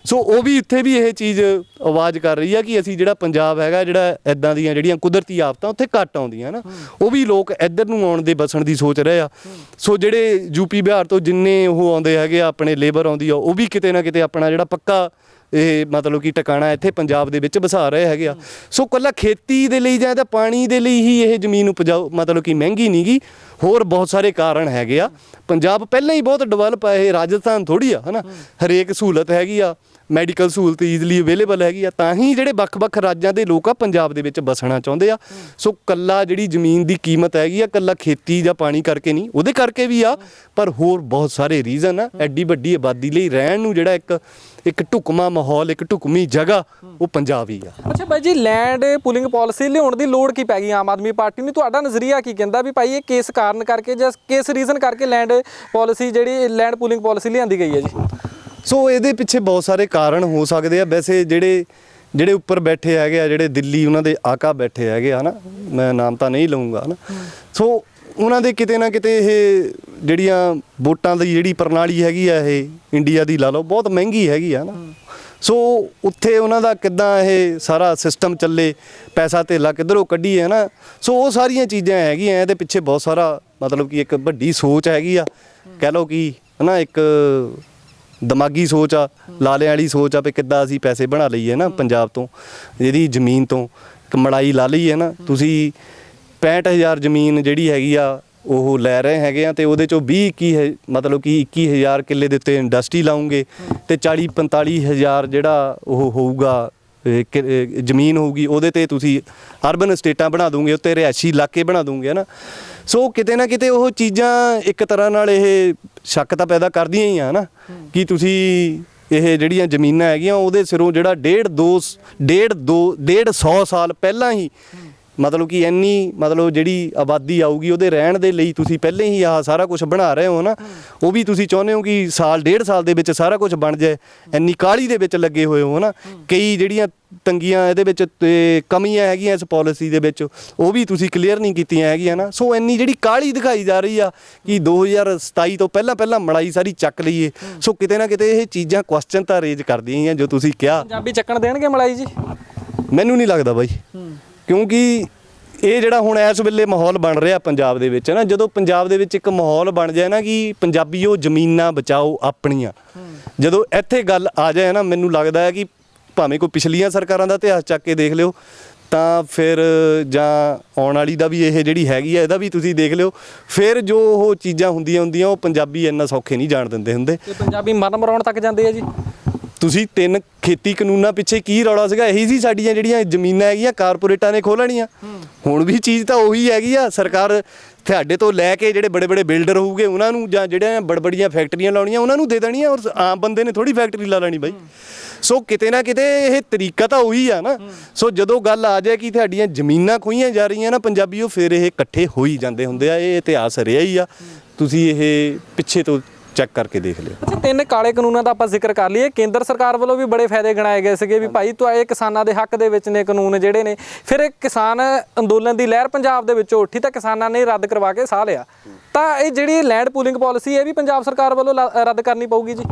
ਸੋ ਉਹ ਵੀ ਇੱਥੇ ਵੀ ਇਹ ਚੀਜ਼ ਆਵਾਜ਼ ਕਰ ਰਹੀ ਆ ਕਿ ਅਸੀਂ ਜਿਹੜਾ ਪੰਜਾਬ ਹੈਗਾ, ਜਿਹੜਾ ਇਦਾਂ ਦੀਆਂ ਜਿਹੜੀਆਂ ਕੁਦਰਤੀ ਆਫਤਾਂ ਉੱਥੇ ਘੱਟ ਆਉਂਦੀਆਂ ਨਾ, ਉਹ ਵੀ ਲੋਕ ਇੱਧਰ ਨੂੰ ਆਉਣ ਦੇ ਬਸਣ ਦੀ ਸੋਚ ਰਹੇ ਆ। ਸੋ ਜਿਹੜੇ ਯੂਪੀ ਬਿਹਾਰ ਤੋਂ ਜਿੰਨੇ ਉਹ ਆਉਂਦੇ ਹੈਗੇ ਆਪਣੇ ਲੇਬਰ ਆਉਂਦੀ ਆ, ਉਹ ਵੀ ਕਿਤੇ ਨਾ ਕਿਤੇ ਆਪਣਾ ਜਿਹੜਾ ਪੱਕਾ ਇਹ ਮਤਲਬ ਕਿ ਟਿਕਾਣਾ ਇੱਥੇ ਪੰਜਾਬ ਦੇ ਵਿੱਚ ਵਸਾ ਰਹੇ ਹੈਗੇ ਆ। ਸੋ ਕੱਲਾ ਖੇਤੀ ਦੇ ਲਈ ਜਾਂ ਤਾਂ ਪਾਣੀ ਦੇ ਲਈ ਹੀ ਇਹ ਜ਼ਮੀਨ ਉਪਜਾਊ ਮਤਲਬ ਕਿ ਮਹਿੰਗੀ ਨਹੀਂਗੀ ਹੋਰ ਬਹੁਤ ਸਾਰੇ ਕਾਰਨ ਹੈਗੇ ਆ। ਪੰਜਾਬ ਪਹਿਲਾਂ ਹੀ ਬਹੁਤ ਡਿਵੈਲਪ ਆ, ਇਹ ਰਾਜਸਥਾਨ ਥੋੜੀ ਆ, ਹਨਾ? ਹਰੇਕ ਸਹੂਲਤ ਹੈਗੀ ਆ। ਮੈਡੀਕਲ ਸਹੂਲਤ ਈਜ਼ੀਲੀ ਅਵੇਲੇਬਲ ਹੈਗੀ ਆ, ਤਾਂ ਹੀ ਜਿਹੜੇ ਵੱਖ-ਵੱਖ ਰਾਜਾਂ ਦੇ ਲੋਕ ਆ, ਪੰਜਾਬ ਦੇ ਵਿੱਚ ਬਸਣਾ ਚਾਹੁੰਦੇ ਆ। ਸੋ ਕੱਲਾ ਜਿਹੜੀ ਜ਼ਮੀਨ ਦੀ ਕੀਮਤ ਹੈਗੀ ਆ, ਕੱਲਾ ਖੇਤੀ ਜਾਂ ਪਾਣੀ ਕਰਕੇ ਨਹੀਂ, ਉਹਦੇ ਕਰਕੇ ਵੀ ਆ, ਪਰ ਹੋਰ ਬਹੁਤ ਸਾਰੇ ਰੀਜ਼ਨ ਆ। ਐਡੀ ਵੱਡੀ ਆਬਾਦੀ ਲਈ ਰਹਿਣ ਨੂੰ ਜਿਹੜਾ ਇੱਕ ਇੱਕ ਢੁਕਮਾ ਮਾਹੌਲ, ਇੱਕ ਢੁਕਮੀ ਜਗ੍ਹਾ, ਉਹ ਪੰਜਾਬ ਹੀ ਆ। ਅੱਛਾ ਬਾਈ ਜੀ ਲੈਂਡ ਪੂਲਿੰਗ ਪਾਲਿਸੀ ਲਿਆਉਣ ਦੀ ਲੋੜ ਕੀ ਪੈ ਗਈ ਆਮ ਆਦਮੀ ਪਾਰਟੀ ਨੂੰ? ਤੁਹਾਡਾ ਨਜ਼ਰੀਆ ਕੀ ਕਹਿੰਦਾ ਵੀ ਭਾਈ ਇਹ ਕਿਸ ਕਾਰਨ ਕਰਕੇ ਜਾਂ ਕਿਸ ਰੀਜ਼ਨ ਕਰਕੇ ਲੈਂਡ ਪਾਲਿਸੀ ਜਿਹੜੀ ਲੈਂਡ ਪੂਲਿੰਗ ਪਾਲਿਸੀ ਲਿਆਂਦੀ ਗਈ ਹੈ ਜੀ? ਸੋ ਇਹਦੇ ਪਿੱਛੇ ਬਹੁਤ ਸਾਰੇ ਕਾਰਨ ਹੋ ਸਕਦੇ ਆ। ਵੈਸੇ ਜਿਹੜੇ ਜਿਹੜੇ ਉੱਪਰ ਬੈਠੇ ਹੈਗੇ ਆ, ਜਿਹੜੇ ਦਿੱਲੀ ਉਹਨਾਂ ਦੇ ਆਕਾ ਬੈਠੇ ਹੈਗੇ ਆ ਨਾ ਮੈਂ ਨਾਮ ਤਾਂ ਨਹੀਂ ਲਵਾਂਗਾ ਨਾ ਸੋ ਉਹਨਾਂ ਦੇ ਕਿਤੇ ਨਾ ਕਿਤੇ ਇਹ ਜਿਹੜੀਆਂ ਵੋਟਾਂ ਦੀ ਜਿਹੜੀ ਪ੍ਰਣਾਲੀ ਹੈਗੀ ਆ, ਇਹ ਇੰਡੀਆ ਦੀ ਲਾ ਲਓ, ਬਹੁਤ ਮਹਿੰਗੀ ਹੈਗੀ ਆ ਨਾ ਸੋ ਉੱਥੇ ਉਹਨਾਂ ਦਾ ਕਿੱਦਾਂ ਇਹ ਸਾਰਾ ਸਿਸਟਮ ਚੱਲੇ, ਪੈਸਾ ਧੇਲਾ ਕਿੱਧਰੋਂ ਕੱਢੀਏ ਹੈ ਨਾ ਸੋ ਉਹ ਸਾਰੀਆਂ ਚੀਜ਼ਾਂ ਹੈਗੀਆਂ, ਇਹਦੇ ਪਿੱਛੇ ਬਹੁਤ ਸਾਰਾ ਮਤਲਬ ਕਿ ਇੱਕ ਵੱਡੀ ਸੋਚ ਹੈਗੀ ਆ। ਕਹਿ ਲਓ ਕਿ, ਹਨਾ, ਇੱਕ ਦਿਮਾਗੀ ਸੋਚ ਆ ਲਾਲਿਆਂ ਵਾਲੀ ਸੋਚ ਆ ਵੀ ਕਿੱਦਾਂ ਅਸੀਂ ਪੈਸੇ ਬਣਾ ਲਈਏ ਨਾ ਪੰਜਾਬ ਤੋਂ ਜਿਹਦੀ ਜ਼ਮੀਨ ਤੋਂ, ਇੱਕ ਮੜਾਈ ਲਾ ਹੈ ਨਾ, ਤੁਸੀਂ 65000 ਜ਼ਮੀਨ ਜਿਹੜੀ ਹੈਗੀ ਆ, ਉਹ ਲੈ ਰਹੇ ਹੈਗੇ ਆ ਤੇ ਉਹਦੇ ਚੋਂ 20 21 ਹੈ, ਮਤਲਬ ਕਿ 21000 ਕਿੱਲੇ ਦੇ ਉੱਤੇ ਇੰਡਸਟਰੀ ਲਾਉਂਗੇ ਤੇ 40 45000 ਜਿਹੜਾ ਉਹ ਹੋਊਗਾ ਕਿ- ਜ਼ਮੀਨ ਹੋਊਗੀ, ਉਹਦੇ ਤੇ ਤੁਸੀਂ ਅਰਬਨ ਸਟੇਟਾਂ ਬਣਾ ਦੋਗੇ, ਉੱਤੇ ਰਿਹਾਇਸ਼ੀ ਇਲਾਕੇ ਬਣਾ ਦੋਗੇ ਨਾ? ਸੋ ਕਿਤੇ ਨਾ ਕਿਤੇ ਉਹ ਚੀਜ਼ਾਂ ਇੱਕ ਤਰ੍ਹਾਂ ਨਾਲ ਇਹ ਸ਼ੱਕ ਤਾਂ ਪੈਦਾ ਕਰਦੀਆਂ ਹੀ ਆ ਨਾ ਕਿ ਤੁਸੀਂ ਇਹ ਜਿਹੜੀਆਂ ਜ਼ਮੀਨਾਂ ਹੈਗੀਆਂ, ਉਹਦੇ ਸਿਰੋਂ ਜਿਹੜਾ ਡੇਢ ਦੋ ਸ- ਡੇਢ ਦੋ, ਡੇਢ 100 ਸਾਲ ਪਹਿਲਾਂ ਹੀ ਮਤਲਬ ਕਿ ਇੰਨੀ ਮਤਲਬ ਜਿਹੜੀ ਆਬਾਦੀ ਆਊਗੀ ਉਹਦੇ ਰਹਿਣ ਦੇ ਲਈ ਤੁਸੀਂ ਪਹਿਲੇ ਹੀ ਆਹ ਸਾਰਾ ਕੁਝ ਬਣਾ ਰਹੇ ਹੋ ਨਾ ਉਹ ਵੀ ਤੁਸੀਂ ਚਾਹੁੰਦੇ ਹੋ ਕਿ ਸਾਲ ਡੇਢ ਸਾਲ ਦੇ ਵਿੱਚ ਸਾਰਾ ਕੁਝ ਬਣ ਜਾਏ ਇੰਨੀ ਕਾਹਲੀ ਦੇ ਵਿੱਚ ਲੱਗੇ ਹੋਏ ਹੋ ਨਾ ਕਈ ਜਿਹੜੀਆਂ ਤੰਗੀਆਂ ਇਹਦੇ ਵਿੱਚ ਤੇ ਕਮੀਆਂ ਹੈਗੀਆਂ ਇਸ ਪਾਲਿਸੀ ਦੇ ਵਿੱਚ ਉਹ ਵੀ ਤੁਸੀਂ ਕਲੀਅਰ ਨਹੀਂ ਕੀਤੀਆਂ ਹੈਗੀਆਂ ਨਾ ਸੋ ਇੰਨੀ ਜਿਹੜੀ ਕਾਹਲੀ ਦਿਖਾਈ ਜਾ ਰਹੀ ਆ ਕਿ 2027 ਤੋਂ ਪਹਿਲਾਂ ਪਹਿਲਾਂ ਮੜਾਈ ਸਾਰੀ ਚੱਕ ਲਈਏ ਸੋ ਕਿਤੇ ਨਾ ਕਿਤੇ ਇਹ ਚੀਜ਼ਾਂ ਕੁਐਸਚਨ ਤਾਂ ਰੇਜ਼ ਕਰਦੀਆਂ ਹੀ ਆ ਜੋ ਤੁਸੀਂ ਕਿਹਾ। ਪੰਜਾਬੀ ਚੱਕਣ ਦੇਣਗੇ ਮਲਾਈ ਜੀ? ਮੈਨੂੰ ਨਹੀਂ ਲੱਗਦਾ ਬਾਈ। ਕਿਉਂਕਿ ਇਹ ਜਿਹੜਾ ਹੁਣ ਇਸ ਵੇਲੇ ਮਾਹੌਲ ਬਣ ਰਿਹਾ ਪੰਜਾਬ ਦੇ ਵਿੱਚ ਨਾ, ਜਦੋਂ ਪੰਜਾਬ ਦੇ ਵਿੱਚ ਇੱਕ ਮਾਹੌਲ ਬਣ ਜਾਏ ਨਾ ਕਿ ਪੰਜਾਬੀਓ ਜ਼ਮੀਨਾਂ ਬਚਾਓ ਆਪਣੀਆਂ। ਜਦੋਂ ਇੱਥੇ ਗੱਲ ਆ ਜਾਏ ਨਾ, ਮੈਨੂੰ ਲੱਗਦਾ ਹੈ ਕਿ ਭਾਵੇਂ ਕੋਈ ਪਿਛਲੀਆਂ ਸਰਕਾਰਾਂ ਦਾ ਇਤਿਹਾਸ ਚੱਕ ਕੇ ਦੇਖ ਲਿਓ, ਤਾਂ ਫਿਰ ਜਾਂ ਆਉਣ ਵਾਲੀ ਦਾ ਵੀ ਇਹ ਜਿਹੜੀ ਹੈਗੀ ਆ, ਇਹਦਾ ਵੀ ਤੁਸੀਂ ਦੇਖ ਲਿਓ। ਫਿਰ ਜੋ ਉਹ ਚੀਜ਼ਾਂ ਹੁੰਦੀਆਂ ਹੁੰਦੀਆਂ, ਉਹ ਪੰਜਾਬੀ ਇੰਨਾ ਸੌਖੇ ਨਹੀਂ ਜਾਣ ਦਿੰਦੇ ਹੁੰਦੇ। ਤੇ ਪੰਜਾਬੀ ਮਰਨ ਮਰਾਉਣ ਤੱਕ ਜਾਂਦੇ ਆ ਜੀ। ਤੁਸੀਂ ਤਿੰਨ ਖੇਤੀ ਕਾਨੂੰਨਾਂ ਪਿੱਛੇ ਕੀ ਰੌਲਾ ਸੀਗਾ? ਇਹੀ ਸੀ ਸਾਡੀਆਂ ਜਿਹੜੀਆਂ ਜ਼ਮੀਨਾਂ ਹੈਗੀਆਂ, ਕਾਰਪੋਰੇਟਾਂ ਨੇ ਖੋਲਣੀਆਂ ਹੁਣ ਵੀ ਚੀਜ਼ ਤਾਂ ਉਹੀ ਹੈਗੀ ਆ, ਸਰਕਾਰ ਤੁਹਾਡੇ ਤੋਂ ਲੈ ਕੇ ਜਿਹੜੇ ਬੜੇ ਬੜੇ ਬਿਲਡਰ ਹੋਊਗੇ, ਉਹਨਾਂ ਨੂੰ ਜਾਂ ਜਿਹੜੇ ਬੜਬੜੀਆਂ ਫੈਕਟਰੀਆਂ ਲਾਉਣੀਆਂ, ਉਹਨਾਂ ਨੂੰ ਦੇ ਦੇਣੀਆਂ ਔਰ ਆਮ ਬੰਦੇ ਨੇ ਥੋੜੀ ਫੈਕਟਰੀ ਲਾ ਲੈਣੀ ਬਾਈ। ਸੋ ਕਿਤੇ ਨਾ ਕਿਤੇ ਇਹ ਤਰੀਕਾ ਤਾਂ ਉਹੀ ਆ ਨਾ। ਸੋ ਜਦੋਂ ਗੱਲ ਆ ਜਾਏ ਕਿ ਤੁਹਾਡੀਆਂ ਜ਼ਮੀਨਾਂ ਖੋਈਆਂ ਜਾ ਰਹੀਆਂ ਨਾ ਪੰਜਾਬੀਓ, ਫਿਰ ਇਹ ਇਕੱਠੇ ਹੋ ਹੀ ਜਾਂਦੇ ਹੁੰਦੇ ਆ, ਇਹ ਇਤਿਹਾਸ ਰਿਹਾ ਹੀ ਆ। ਤੁਸੀਂ ਇਹ ਪਿੱਛੇ ਤੋਂ ਚੈੱਕ ਕਰਕੇ ਦੇਖ ਲਿਓ। ਅੱਛਾ, ਤਿੰਨ ਕਾਲੇ ਕਾਨੂੰਨਾਂ ਦਾ ਆਪਾਂ ਜ਼ਿਕਰ ਕਰ ਲਈਏ। ਕੇਂਦਰ ਸਰਕਾਰ ਵੱਲੋਂ ਵੀ ਬੜੇ ਫਾਇਦੇ ਗਿਣਾਏ ਗਏ ਸੀਗੇ ਵੀ ਭਾਈ, ਤੋ ਇਹ ਕਿਸਾਨਾਂ ਦੇ ਹੱਕ ਦੇ ਵਿੱਚ ਨੇ ਕਾਨੂੰਨ ਜਿਹੜੇ ਨੇ। ਫਿਰ ਇਹ ਕਿਸਾਨ ਅੰਦੋਲਨ ਦੀ ਲਹਿਰ ਪੰਜਾਬ ਦੇ ਵਿੱਚੋਂ ਉੱਠੀ ਤਾਂ ਕਿਸਾਨਾਂ ਨੇ ਰੱਦ ਕਰਵਾ ਕੇ ਸਾਹ ਲਿਆ। ਤਾਂ ਇਹ ਜਿਹੜੀ ਲੈਂਡ ਪੂਲਿੰਗ ਪਾਲਿਸੀ ਇਹ ਵੀ ਪੰਜਾਬ ਸਰਕਾਰ ਵੱਲੋਂ ਲਾ- ਰੱਦ ਕਰਨੀ ਪਊਗੀ ਜੀ?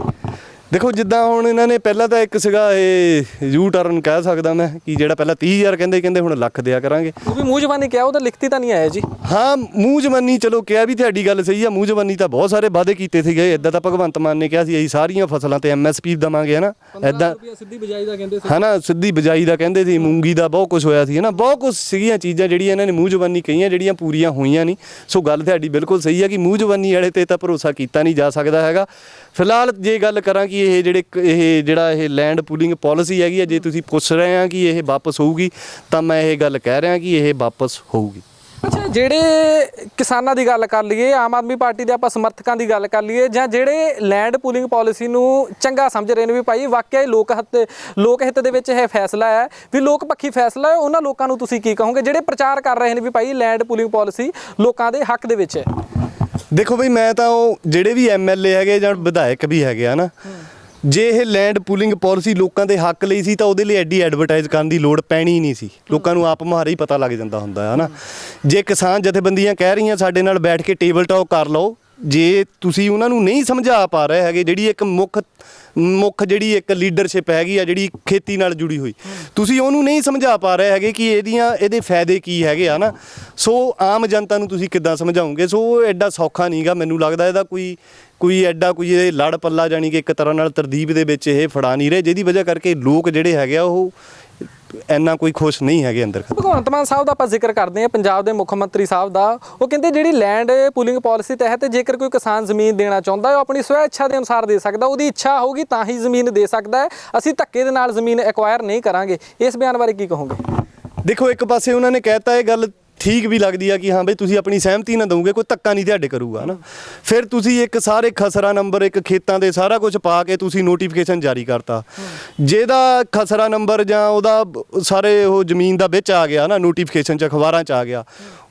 ਦੇਖੋ ਜਿੱਦਾਂ ਹੁਣ ਇਹਨਾਂ ਨੇ ਪਹਿਲਾਂ ਤਾਂ ਇੱਕ ਸੀਗਾ ਇਹ ਯੂ ਟਰਨ ਕਹਿ ਸਕਦਾ ਮੈਂ ਕਿ ਜਿਹੜਾ ਪਹਿਲਾਂ 30000 ਕਹਿੰਦੇ ਕਹਿੰਦੇ ਹੁਣ ਲੱਖ ਦਿਆ ਕਰਾਂਗੇ। ਉਹ ਵੀ ਮੂੰਹ ਜ਼ਬਾਨੀ ਕਿਹਾ ਉਹਦਾ ਲਿਖਤੀ ਤਾਂ ਨਹੀਂ ਆਇਆ ਜੀ। ਹਾਂ ਮੂੰਹ ਜਵਾਨੀ ਚਲੋ ਕਿਹਾ ਵੀ ਤੁਹਾਡੀ ਗੱਲ ਸਹੀ ਆ ਮੂੰਹ ਜਵਾਨੀ ਤਾਂ ਬਹੁਤ ਸਾਰੇ ਵਾਅਦੇ ਕੀਤੇ ਸੀਗੇ। ਇਦਾਂ ਤਾਂ ਭਗਵੰਤ ਮਾਨ ਨੇ ਕਿਹਾ ਸੀ ਅਸੀਂ ਸਾਰੀਆਂ ਫਸਲਾਂ ਤੇ ਐਮਐਸਪੀ ਦਵਾਂਗੇ ਹਨਾ? ਇਦਾਂ ਸਿੱਧੀ ਬਜਾਈ ਦਾ ਕਹਿੰਦੇ ਹਨਾ ਸਿੱਧੀ ਬਜਾਈ ਦਾ ਕਹਿੰਦੇ ਸੀ ਮੂੰਗੀ ਦਾ ਬਹੁਤ ਕੁਝ ਹੋਇਆ ਸੀ ਹਨਾ? ਬਹੁਤ ਕੁਝ ਸੀਗੀਆਂ ਚੀਜ਼ਾਂ ਜਿਹੜੀਆਂ ਇਹਨਾਂ ਨੇ ਮੂੰਹ ਜਵਾਨੀ ਕਹੀਆਂ ਜਿਹੜੀਆਂ ਪੂਰੀਆਂ ਹੋਈਆਂ ਨਹੀਂ। ਸੋ ਗੱਲ ਤੁਹਾਡੀ ਬਿਲਕੁਲ ਸਹੀ ਹੈ ਕਿ ਮੂੰਹ ਜਵਾਨੀ ਵਾਲੇ ਤੇ ਤਾਂ ਭਰੋਸਾ ਕੀਤਾ ਨਹੀਂ ਜਾ ਸਕਦਾ ਹੈਗਾ। ਫਿਲਹਾਲ ਜੇ ਗੱਲ ਕਰਾਂ ਕਿ ਇਹ ਜਿਹੜੇ ਕ- ਇਹ ਜਿਹੜਾ ਇਹ ਲੈਂਡ ਪੂਲਿੰਗ ਪਾਲਿਸੀ ਹੈਗੀ ਹੈ ਜੇ ਤੁਸੀਂ ਪੁੱਛ ਰਹੇ ਆ ਕਿ ਇਹ ਵਾਪਸ ਹੋਊਗੀ, ਤਾਂ ਮੈਂ ਇਹ ਗੱਲ ਕਹਿ ਰਿਹਾ ਕਿ ਇਹ ਵਾਪਸ ਹੋਊਗੀ। ਅੱਛਾ, ਜਿਹੜੇ ਕਿਸਾਨਾਂ ਦੀ ਗੱਲ ਕਰ ਲਈਏ, ਆਮ ਆਦਮੀ ਪਾਰਟੀ ਦੇ ਆਪਾਂ ਸਮਰਥਕਾਂ ਦੀ ਗੱਲ ਕਰ ਲਈਏ, ਜਾਂ ਜਿਹੜੇ ਲੈਂਡ ਪੂਲਿੰਗ ਪਾਲਿਸੀ ਨੂੰ ਚੰਗਾ ਸਮਝ ਰਹੇ ਨੇ ਵੀ ਭਾਈ, ਵਾਕਿਆ ਹੀ ਲੋਕ ਹਿੱਤ ਲੋਕ ਹਿੱਤ ਦੇ ਵਿੱਚ ਇਹ ਫੈਸਲਾ ਹੈ ਵੀ ਲੋਕ ਪੱਖੀ ਫੈਸਲਾ ਹੈ, ਉਹਨਾਂ ਲੋਕਾਂ ਨੂੰ ਤੁਸੀਂ ਕੀ ਕਹੋਗੇ? ਜਿਹੜੇ ਪ੍ਰਚਾਰ ਕਰ ਰਹੇ ਨੇ ਵੀ ਭਾਈ ਲੈਂਡ ਪੂਲਿੰਗ ਪਾਲਿਸੀ ਲੋਕਾਂ ਦੇ ਹੱਕ ਦੇ ਵਿੱਚ ਹੈ। ਦੇਖੋ ਬਈ, ਮੈਂ ਤਾਂ ਉਹ ਜਿਹੜੇ ਵੀ ਐਮਐਲਏ ਹੈਗੇ ਜਾਂ ਵਿਧਾਇਕ ਵੀ ਹੈਗੇ ਆ ਨਾ, ਜੇ ਇਹ ਲੈਂਡ ਪੂਲਿੰਗ ਪਾਲਿਸੀ ਲੋਕਾਂ ਦੇ ਹੱਕ ਲਈ ਸੀ ਤਾਂ ਉਹਦੇ ਲਈ ਐਡੀ ਐਡਵਰਟਾਈਜ਼ ਕਰਨ ਦੀ ਲੋੜ ਪੈਣੀ ਨਹੀਂ ਸੀ। ਲੋਕਾਂ ਨੂੰ ਆਪ ਮੁਹਾਰੇ ਹੀ ਪਤਾ ਲੱਗ ਜਾਂਦਾ ਹੁੰਦਾ ਹੈ ਨਾ ਜੇ ਕਿਸਾਨ ਜਥੇਬੰਦੀਆਂ ਕਹਿ ਰਹੀਆਂ ਸਾਡੇ ਨਾਲ ਬੈਠ ਕੇ ਟੇਬਲ ਟਾਕ ਕਰ ਲਓ, ਜੇ ਤੁਸੀਂ ਉਹਨਾਂ ਨੂੰ ਨਹੀਂ ਸਮਝਾ ਪਾ ਰਹੇ ਹੈਗੇ, ਜਿਹੜੀ ਇੱਕ ਮੁੱਖ ਮੁੱਖ ਜਿਹੜੀ ਇੱਕ ਲੀਡਰਸ਼ਿਪ ਹੈਗੀ ਆ, ਜਿਹੜੀ ਖੇਤੀ ਨਾਲ ਜੁੜੀ ਹੋਈ। ਤੁਸੀਂ ਉਹਨੂੰ ਨਹੀਂ ਸਮਝਾ ਪਾ ਰਹੇ ਹੈਗੇ ਕਿ ਇਹਦੀਆਂ, ਇਹਦੇ ਫਾਇਦੇ ਕੀ ਹੈਗੇ ਆ ਨਾ। ਸੋ ਆਮ ਜਨਤਾ ਨੂੰ ਤੁਸੀਂ ਕਿੱਦਾਂ ਸਮਝਾਉਂਗੇ ਸੋ ਐਡਾ ਸੌਖਾ ਨਹੀਂਗਾ ਮੈਨੂੰ ਲੱਗਦਾ ਇਹਦਾ ਕੋਈ ਕੋਈ ਐਡਾ ਕੋਈ ਇਹ ਲੜ ਪੱਲਾ ਜਾਣੀ ਕਿ ਇੱਕ ਤਰ੍ਹਾਂ ਨਾਲ ਤਰਦੀਬ ਦੇ ਵਿੱਚ ਇਹ ਫੜਾ ਨਹੀਂ ਰਹੇ, ਜਿਹਦੀ ਵਜ੍ਹਾ ਕਰਕੇ ਲੋਕ ਜਿਹੜੇ ਹੈਗੇ ਆ, ਉਹ ਇੰਨਾ ਕੋਈ ਖੁਸ਼ ਨਹੀਂ ਹੈਗੇ ਅੰਦਰ ਭਗਵੰਤ ਮਾਨ ਸਾਹਿਬ ਦਾ ਆਪਾਂ ਜ਼ਿਕਰ ਕਰਦੇ ਹਾਂ ਪੰਜਾਬ ਦੇ ਮੁੱਖ ਮੰਤਰੀ ਸਾਹਿਬ ਦਾ। ਉਹ ਕਹਿੰਦੇ ਜਿਹੜੀ ਲੈਂਡ ਪੂਲਿੰਗ ਪਾਲਿਸੀ ਤਹਿਤ ਜੇਕਰ ਕੋਈ ਕਿਸਾਨ ਜ਼ਮੀਨ ਦੇਣਾ ਚਾਹੁੰਦਾ ਹੈ ਉਹ ਆਪਣੀ ਸਵੈ ਇੱਛਾ ਦੇ ਅਨੁਸਾਰ ਦੇ ਸਕਦਾ ਉਹਦੀ ਇੱਛਾ ਹੋਊਗੀ ਤਾਂ ਹੀ ਜ਼ਮੀਨ ਦੇ ਸਕਦਾ ਹੈ। ਅਸੀਂ ਧੱਕੇ ਦੇ ਨਾਲ ਜ਼ਮੀਨ ਐਕਵਾਇਰ ਨਹੀਂ ਕਰਾਂਗੇ। ਇਸ ਬਿਆਨ ਬਾਰੇ ਕੀ ਕਹੋਗੇ? ਦੇਖੋ ਇੱਕ ਪਾਸੇ ਉਹਨਾਂ ਨੇ ਕਹਿਤਾ ਇਹ ਗੱਲ ਠੀਕ ਵੀ ਲੱਗਦੀ ਆ ਕਿ ਹਾਂ ਬਈ ਤੁਸੀਂ ਆਪਣੀ ਸਹਿਮਤੀ ਨਾਲ ਦਵੋਗੇ ਕੋਈ ਧੱਕਾ ਨਹੀਂ ਤੁਹਾਡੇ ਕਰੂਗਾ ਨਾ ਫਿਰ ਤੁਸੀਂ ਇੱਕ ਸਾਰੇ ਖਸਰਾ ਨੰਬਰ ਇੱਕ ਖੇਤਾਂ ਦੇ ਸਾਰਾ ਕੁਝ ਪਾ ਕੇ ਤੁਸੀਂ ਨੋਟੀਫਿਕੇਸ਼ਨ ਜਾਰੀ ਕਰਤਾ। ਜਿਹਦਾ ਖਸਰਾ ਨੰਬਰ ਜਾਂ ਉਹਦਾ ਸਾਰੇ ਉਹ ਜ਼ਮੀਨ ਦਾ ਵਿੱਚ ਆ ਗਿਆ ਨਾ ਨੋਟੀਫਿਕੇਸ਼ਨ ਚ ਅਖਬਾਰਾਂ ਚ ਆ ਗਿਆ।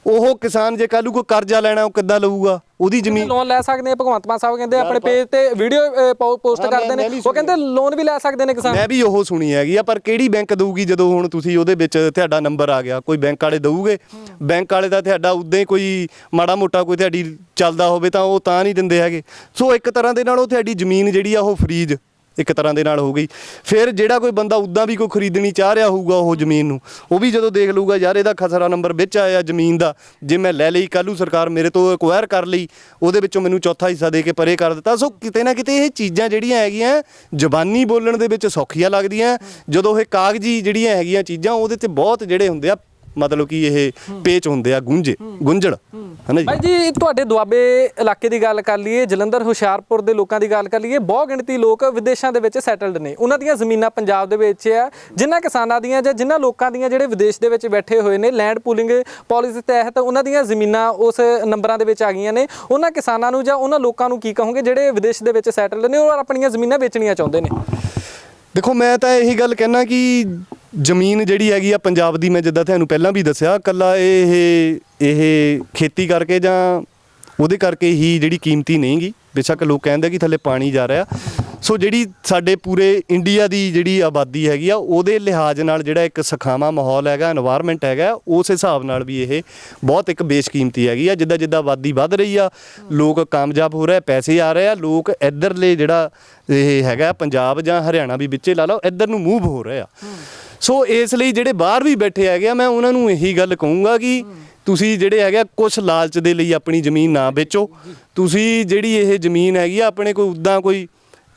ਉਹ ਕਿਸਾਨ ਜੇ ਕੱਲ੍ਹ ਨੂੰ ਕੋਈ ਕਰਜ਼ਾ ਲੈਣਾ ਉਹ ਕਿੱਦਾਂ ਲਊਗਾ? ਉਹਦੀ ਜ਼ਮੀਨ ਲੋਨ ਲੈ ਸਕਦੇ ਆ ਭਗਵੰਤ ਮਾਨ ਸਾਹਿਬ ਕਹਿੰਦੇ ਆਪਣੇ ਪੇਜ ਤੇ ਵੀਡੀਓ ਪੋਸਟ ਕਰਦੇ ਨੇ। ਉਹ ਕਹਿੰਦੇ ਲੋਨ ਵੀ ਲੈ ਸਕਦੇ ਨੇ ਕਿਸਾਨ। ਮੈਂ ਵੀ ਉਹ ਸੁਣੀ ਹੈਗੀ ਆ ਪਰ ਕਿਹੜੀ ਬੈਂਕ ਦਊਗੀ ਜਦੋਂ ਹੁਣ ਤੁਸੀਂ ਉਹਦੇ ਵਿੱਚ ਤੁਹਾਡਾ ਨੰਬਰ ਆ ਗਿਆ? ਕੋਈ ਬੈਂਕ ਵਾਲੇ ਦਊਗੇ? ਬੈਂਕ ਵਾਲੇ ਦਾ ਤੁਹਾਡਾ ਉਦਾਂ ਹੀ ਕੋਈ ਮਾੜਾ ਮੋਟਾ ਕੋਈ ਤੁਹਾਡੀ ਚੱਲਦਾ ਹੋਵੇ ਤਾਂ ਉਹ ਤਾਂ ਨਹੀਂ ਦਿੰਦੇ ਹੈਗੇ। ਸੋ ਇੱਕ ਤਰ੍ਹਾਂ ਦੇ ਨਾਲ ਉਹ ਤੁਹਾਡੀ ਜ਼ਮੀਨ ਜਿਹੜੀ ਆ ਉਹ ਫਰੀਜ਼ ਇੱਕ ਤਰ੍ਹਾਂ ਦੇ ਨਾਲ ਹੋ ਗਈ। ਫਿਰ ਜਿਹੜਾ ਕੋਈ ਬੰਦਾ ਉਦਾਂ ਵੀ ਕੋਈ ਖਰੀਦਣੀ ਚਾਹ ਰਿਹਾ ਹੋਊਗਾ ਉਹ ਜ਼ਮੀਨ ਨੂੰ, ਉਹ ਵੀ ਜਦੋਂ ਦੇਖ ਲਊਗਾ, ਯਾਰ ਇਹਦਾ ਖਸਰਾ ਨੰਬਰ ਵਿੱਚ ਆਇਆ ਜ਼ਮੀਨ ਦਾ, ਜੇ ਮੈਂ ਲੈ ਲਈ, ਕੱਲ੍ਹ ਨੂੰ ਸਰਕਾਰ ਮੇਰੇ ਤੋਂ ਐਕਵਾਇਰ ਕਰ ਲਈ, ਉਹਦੇ ਵਿੱਚੋਂ ਮੈਨੂੰ ਚੌਥਾ ਹਿੱਸਾ ਦੇ ਕੇ ਪਰੇ ਕਰ ਦਿੱਤਾ। ਸੋ ਕਿਤੇ ਨਾ ਕਿਤੇ ਇਹ ਚੀਜ਼ਾਂ ਜਿਹੜੀਆਂ ਹੈਗੀਆਂ, ਜ਼ਬਾਨੀ ਬੋਲਣ ਦੇ ਵਿੱਚ ਸੌਖੀਆਂ ਲੱਗਦੀਆਂ। ਜਦੋਂ ਇਹ ਕਾਗਜ਼ੀ ਜਿਹੜੀਆਂ ਹੈਗੀਆਂ ਚੀਜ਼ਾਂ, ਉਹਦੇ ਤੇ ਬਹੁਤ ਜਿਹੜੇ ਹੁੰਦੇ ਆ ਮਤਲਬ ਕਿ ਇਹ ਪੇਚ ਹੁੰਦੇ ਆ ਗੁੰਝੇ ਗੁੰਝਲ ਹਨਾ ਜੀ? ਭਾਈ ਜੀ ਤੁਹਾਡੇ ਦੁਆਬੇ ਇਲਾਕੇ ਦੀ ਗੱਲ ਕਰ ਲਈਏ ਜਲੰਧਰ ਹੁਸ਼ਿਆਰਪੁਰ ਦੇ ਲੋਕਾਂ ਦੀ ਗੱਲ ਕਰ ਲਈਏ ਬਹੁਤ ਗਿਣਤੀ ਲੋਕ ਵਿਦੇਸ਼ਾਂ ਦੇ ਵਿੱਚ ਸੈਟਲਡ ਨੇ। ਉਹਨਾਂ ਦੀਆਂ ਜ਼ਮੀਨਾਂ ਪੰਜਾਬ ਦੇ ਵਿੱਚ ਆ ਜਿਨ੍ਹਾਂ ਕਿਸਾਨਾਂ ਦੀਆਂ ਜਾਂ ਜਿਨ੍ਹਾਂ ਲੋਕਾਂ ਦੀਆਂ ਜਿਹੜੇ ਵਿਦੇਸ਼ ਦੇ ਵਿੱਚ ਬੈਠੇ ਹੋਏ ਨੇ ਲੈਂਡ ਪੂਲਿੰਗ ਪਾਲਿਸੀ ਤਹਿਤ ਉਹਨਾਂ ਦੀਆਂ ਜ਼ਮੀਨਾਂ ਉਸ ਨੰਬਰਾਂ ਦੇ ਵਿੱਚ ਆ ਗਈਆਂ ਨੇ। ਉਹਨਾਂ ਕਿਸਾਨਾਂ ਨੂੰ ਜਾਂ ਉਹਨਾਂ ਲੋਕਾਂ ਨੂੰ ਕੀ ਕਹੋਗੇ ਜਿਹੜੇ ਵਿਦੇਸ਼ ਦੇ ਵਿੱਚ ਸੈਟਲਡ ਨੇ ਔਰ ਆਪਣੀਆਂ ਜ਼ਮੀਨਾਂ ਵੇਚਣੀਆਂ ਚਾਹੁੰਦੇ ਨੇ? ਦੇਖੋ, ਮੈਂ ਤਾਂ ਇਹੀ ਗੱਲ ਕਹਿਣਾ ਕਿ ਜ਼ਮੀਨ ਜਿਹੜੀ ਹੈਗੀ ਆ ਪੰਜਾਬ ਦੀ, ਮੈਂ ਜਿੱਦਾਂ ਤੁਹਾਨੂੰ ਪਹਿਲਾਂ ਵੀ ਦੱਸਿਆ ਕੱਲਾ ਇਹ ਇਹ ਖੇਤੀ ਕਰਕੇ ਜਾਂ ਉਹਦੇ ਕਰਕੇ ਹੀ ਜਿਹੜੀ ਕੀਮਤੀ ਨਹੀਂਗੀ। ਬੇਸ਼ੱਕ ਲੋਕ ਕਹਿੰਦੇ ਕਿ ਥੱਲੇ ਪਾਣੀ ਜਾ ਰਿਹਾ। ਸੋ ਜਿਹੜੀ ਸਾਡੇ ਪੂਰੇ ਇੰਡੀਆ ਦੀ ਜਿਹੜੀ ਆਬਾਦੀ ਹੈਗੀ ਆ, ਉਹਦੇ ਲਿਹਾਜ਼ ਨਾਲ ਜਿਹੜਾ ਇੱਕ ਸਖਾਵਾ ਮਾਹੌਲ ਹੈਗਾ এনवायरमेंट ਹੈਗਾ, ਉਸ ਹਿਸਾਬ ਨਾਲ ਵੀ ਇਹ ਬਹੁਤ ਇੱਕ ਬੇਸ਼ਕੀਮਤੀ ਹੈਗੀ ਆ। ਜਿੱਦਾਂ ਜਿੱਦਾਂ ਆਬਾਦੀ ਵੱਧ ਰਹੀ ਆ, ਲੋਕ ਕਾਮਯਾਬ ਹੋ ਰਹੇ ਪੈਸੇ ਆ ਰਹੇ ਆ, ਲੋਕ ਇਧਰਲੇ ਜਿਹੜਾ ਇਹ ਹੈਗਾ, ਪੰਜਾਬ ਜਾਂ ਹਰਿਆਣਾ ਵੀ ਵਿੱਚੇ ਲਾ ਲਓ, ਇਧਰ ਨੂੰ ਮੂਵ ਹੋ ਰਹੇ ਆ। ਸੋ ਇਸ ਲਈ ਜਿਹੜੇ ਬਾਹਰ ਵੀ ਬੈਠੇ ਹੈਗੇ ਆ, ਮੈਂ ਉਹਨਾਂ ਨੂੰ ਇਹੀ ਗੱਲ ਕਹੂੰਗਾ ਕਿ ਤੁਸੀਂ ਜਿਹੜੇ ਹੈਗੇ ਆ, ਕੁਛ ਲਾਲਚ ਦੇ ਲਈ ਆਪਣੀ ਜ਼ਮੀਨ ਨਾ ਵੇਚੋ। ਤੁਸੀਂ ਜਿਹੜੀ ਇਹ ਜ਼ਮੀਨ ਹੈਗੀ ਆ, ਆਪਣੇ ਕੋਈ ਉਦਾਂ ਕੋਈ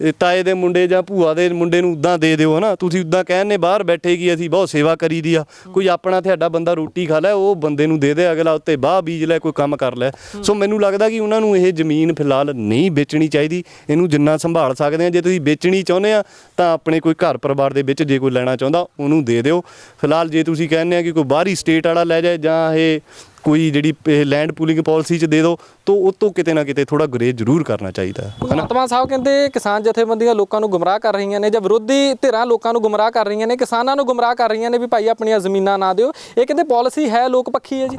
ਇਹ ਤਾਏ ਦੇ ਮੁੰਡੇ ਜਾਂ ਭੂਆ ਦੇ ਮੁੰਡੇ ਨੂੰ ਉਦਾਂ ਦੇ ਦਿਓ ਹਨਾ? ਤੁਸੀਂ ਉਦਾਂ ਕਹਿੰਨੇ ਬਾਹਰ ਬੈਠੇ ਕੀ ਅਸੀਂ ਬਹੁਤ ਸੇਵਾ ਕਰੀ ਦੀ ਆ। ਕੋਈ ਆਪਣਾ ਤੁਹਾਡਾ ਬੰਦਾ ਰੋਟੀ ਖਾ ਲੈ ਉਹ ਬੰਦੇ ਨੂੰ ਦੇ ਦੇ ਅਗਲਾ ਉੱਤੇ ਬਾਹ ਬੀਜ ਲੈ ਕੋਈ ਕੰਮ ਕਰ ਲੈ। ਸੋ ਮੈਨੂੰ ਲੱਗਦਾ ਕਿ ਉਹਨਾਂ ਨੂੰ ਇਹ ਜ਼ਮੀਨ ਫਿਲਹਾਲ ਨਹੀਂ ਵੇਚਣੀ ਚਾਹੀਦੀ। ਇਹਨੂੰ ਜਿੰਨਾ ਸੰਭਾਲ ਸਕਦੇ ਆ ਜੇ ਤੁਸੀਂ ਵੇਚਣੀ ਚਾਹੁੰਦੇ ਆ ਤਾਂ ਆਪਣੇ ਕੋਈ ਘਰ ਪਰਿਵਾਰ ਦੇ ਵਿੱਚ ਜੇ ਕੋਈ ਲੈਣਾ ਚਾਹੁੰਦਾ ਉਹਨੂੰ ਦੇ ਦਿਓ। ਫਿਲਹਾਲ ਜੇ ਤੁਸੀਂ ਕਹਿੰਦੇ ਆ ਕਿ ਕੋਈ ਬਾਹਰੀ ਸਟੇਟ ਵਾਲਾ ਲੈ ਜਾਏ ਜਾਂ ਇਹ ਕੋਈ ਜਿਹੜੀ ਲੈਂਡ ਪੂਲਿੰਗ ਪਾਲਿਸੀ ਚ ਦੇ ਦਿਓ ਤਾਂ ਉਹ ਤੋਂ ਕਿਤੇ ਨਾ ਕਿਤੇ ਥੋੜਾ ਗੁਰੇਜ਼ ਜ਼ਰੂਰ ਕਰਨਾ ਚਾਹੀਦਾ ਹੈ ਹਨਾ ਭਗਵੰਤ ਮਾਨ ਸਾਹਿਬ ਕਹਿੰਦੇ ਕਿਸਾਨ ਜਥੇਬੰਦੀਆਂ ਲੋਕਾਂ ਨੂੰ ਗੁੰਮਰਾਹ ਕਰ ਰਹੀਆਂ ਨੇ ਜਾਂ ਵਿਰੋਧੀ ਧਿਰਾਂ ਲੋਕਾਂ ਨੂੰ ਗੁੰਮਰਾਹ ਕਰ ਰਹੀਆਂ ਨੇ ਕਿਸਾਨਾਂ ਨੂੰ ਗੁੰਮਰਾਹ ਕਰ ਰਹੀਆਂ ਨੇ ਵੀ ਭਾਈ ਆਪਣੀਆਂ ਜ਼ਮੀਨਾਂ ਨਾ ਦਿਓ। ਇਹ ਕਹਿੰਦੇ ਪਾਲਿਸੀ ਹੈ ਲੋਕ ਪੱਖੀ ਹੈ ਜੀ?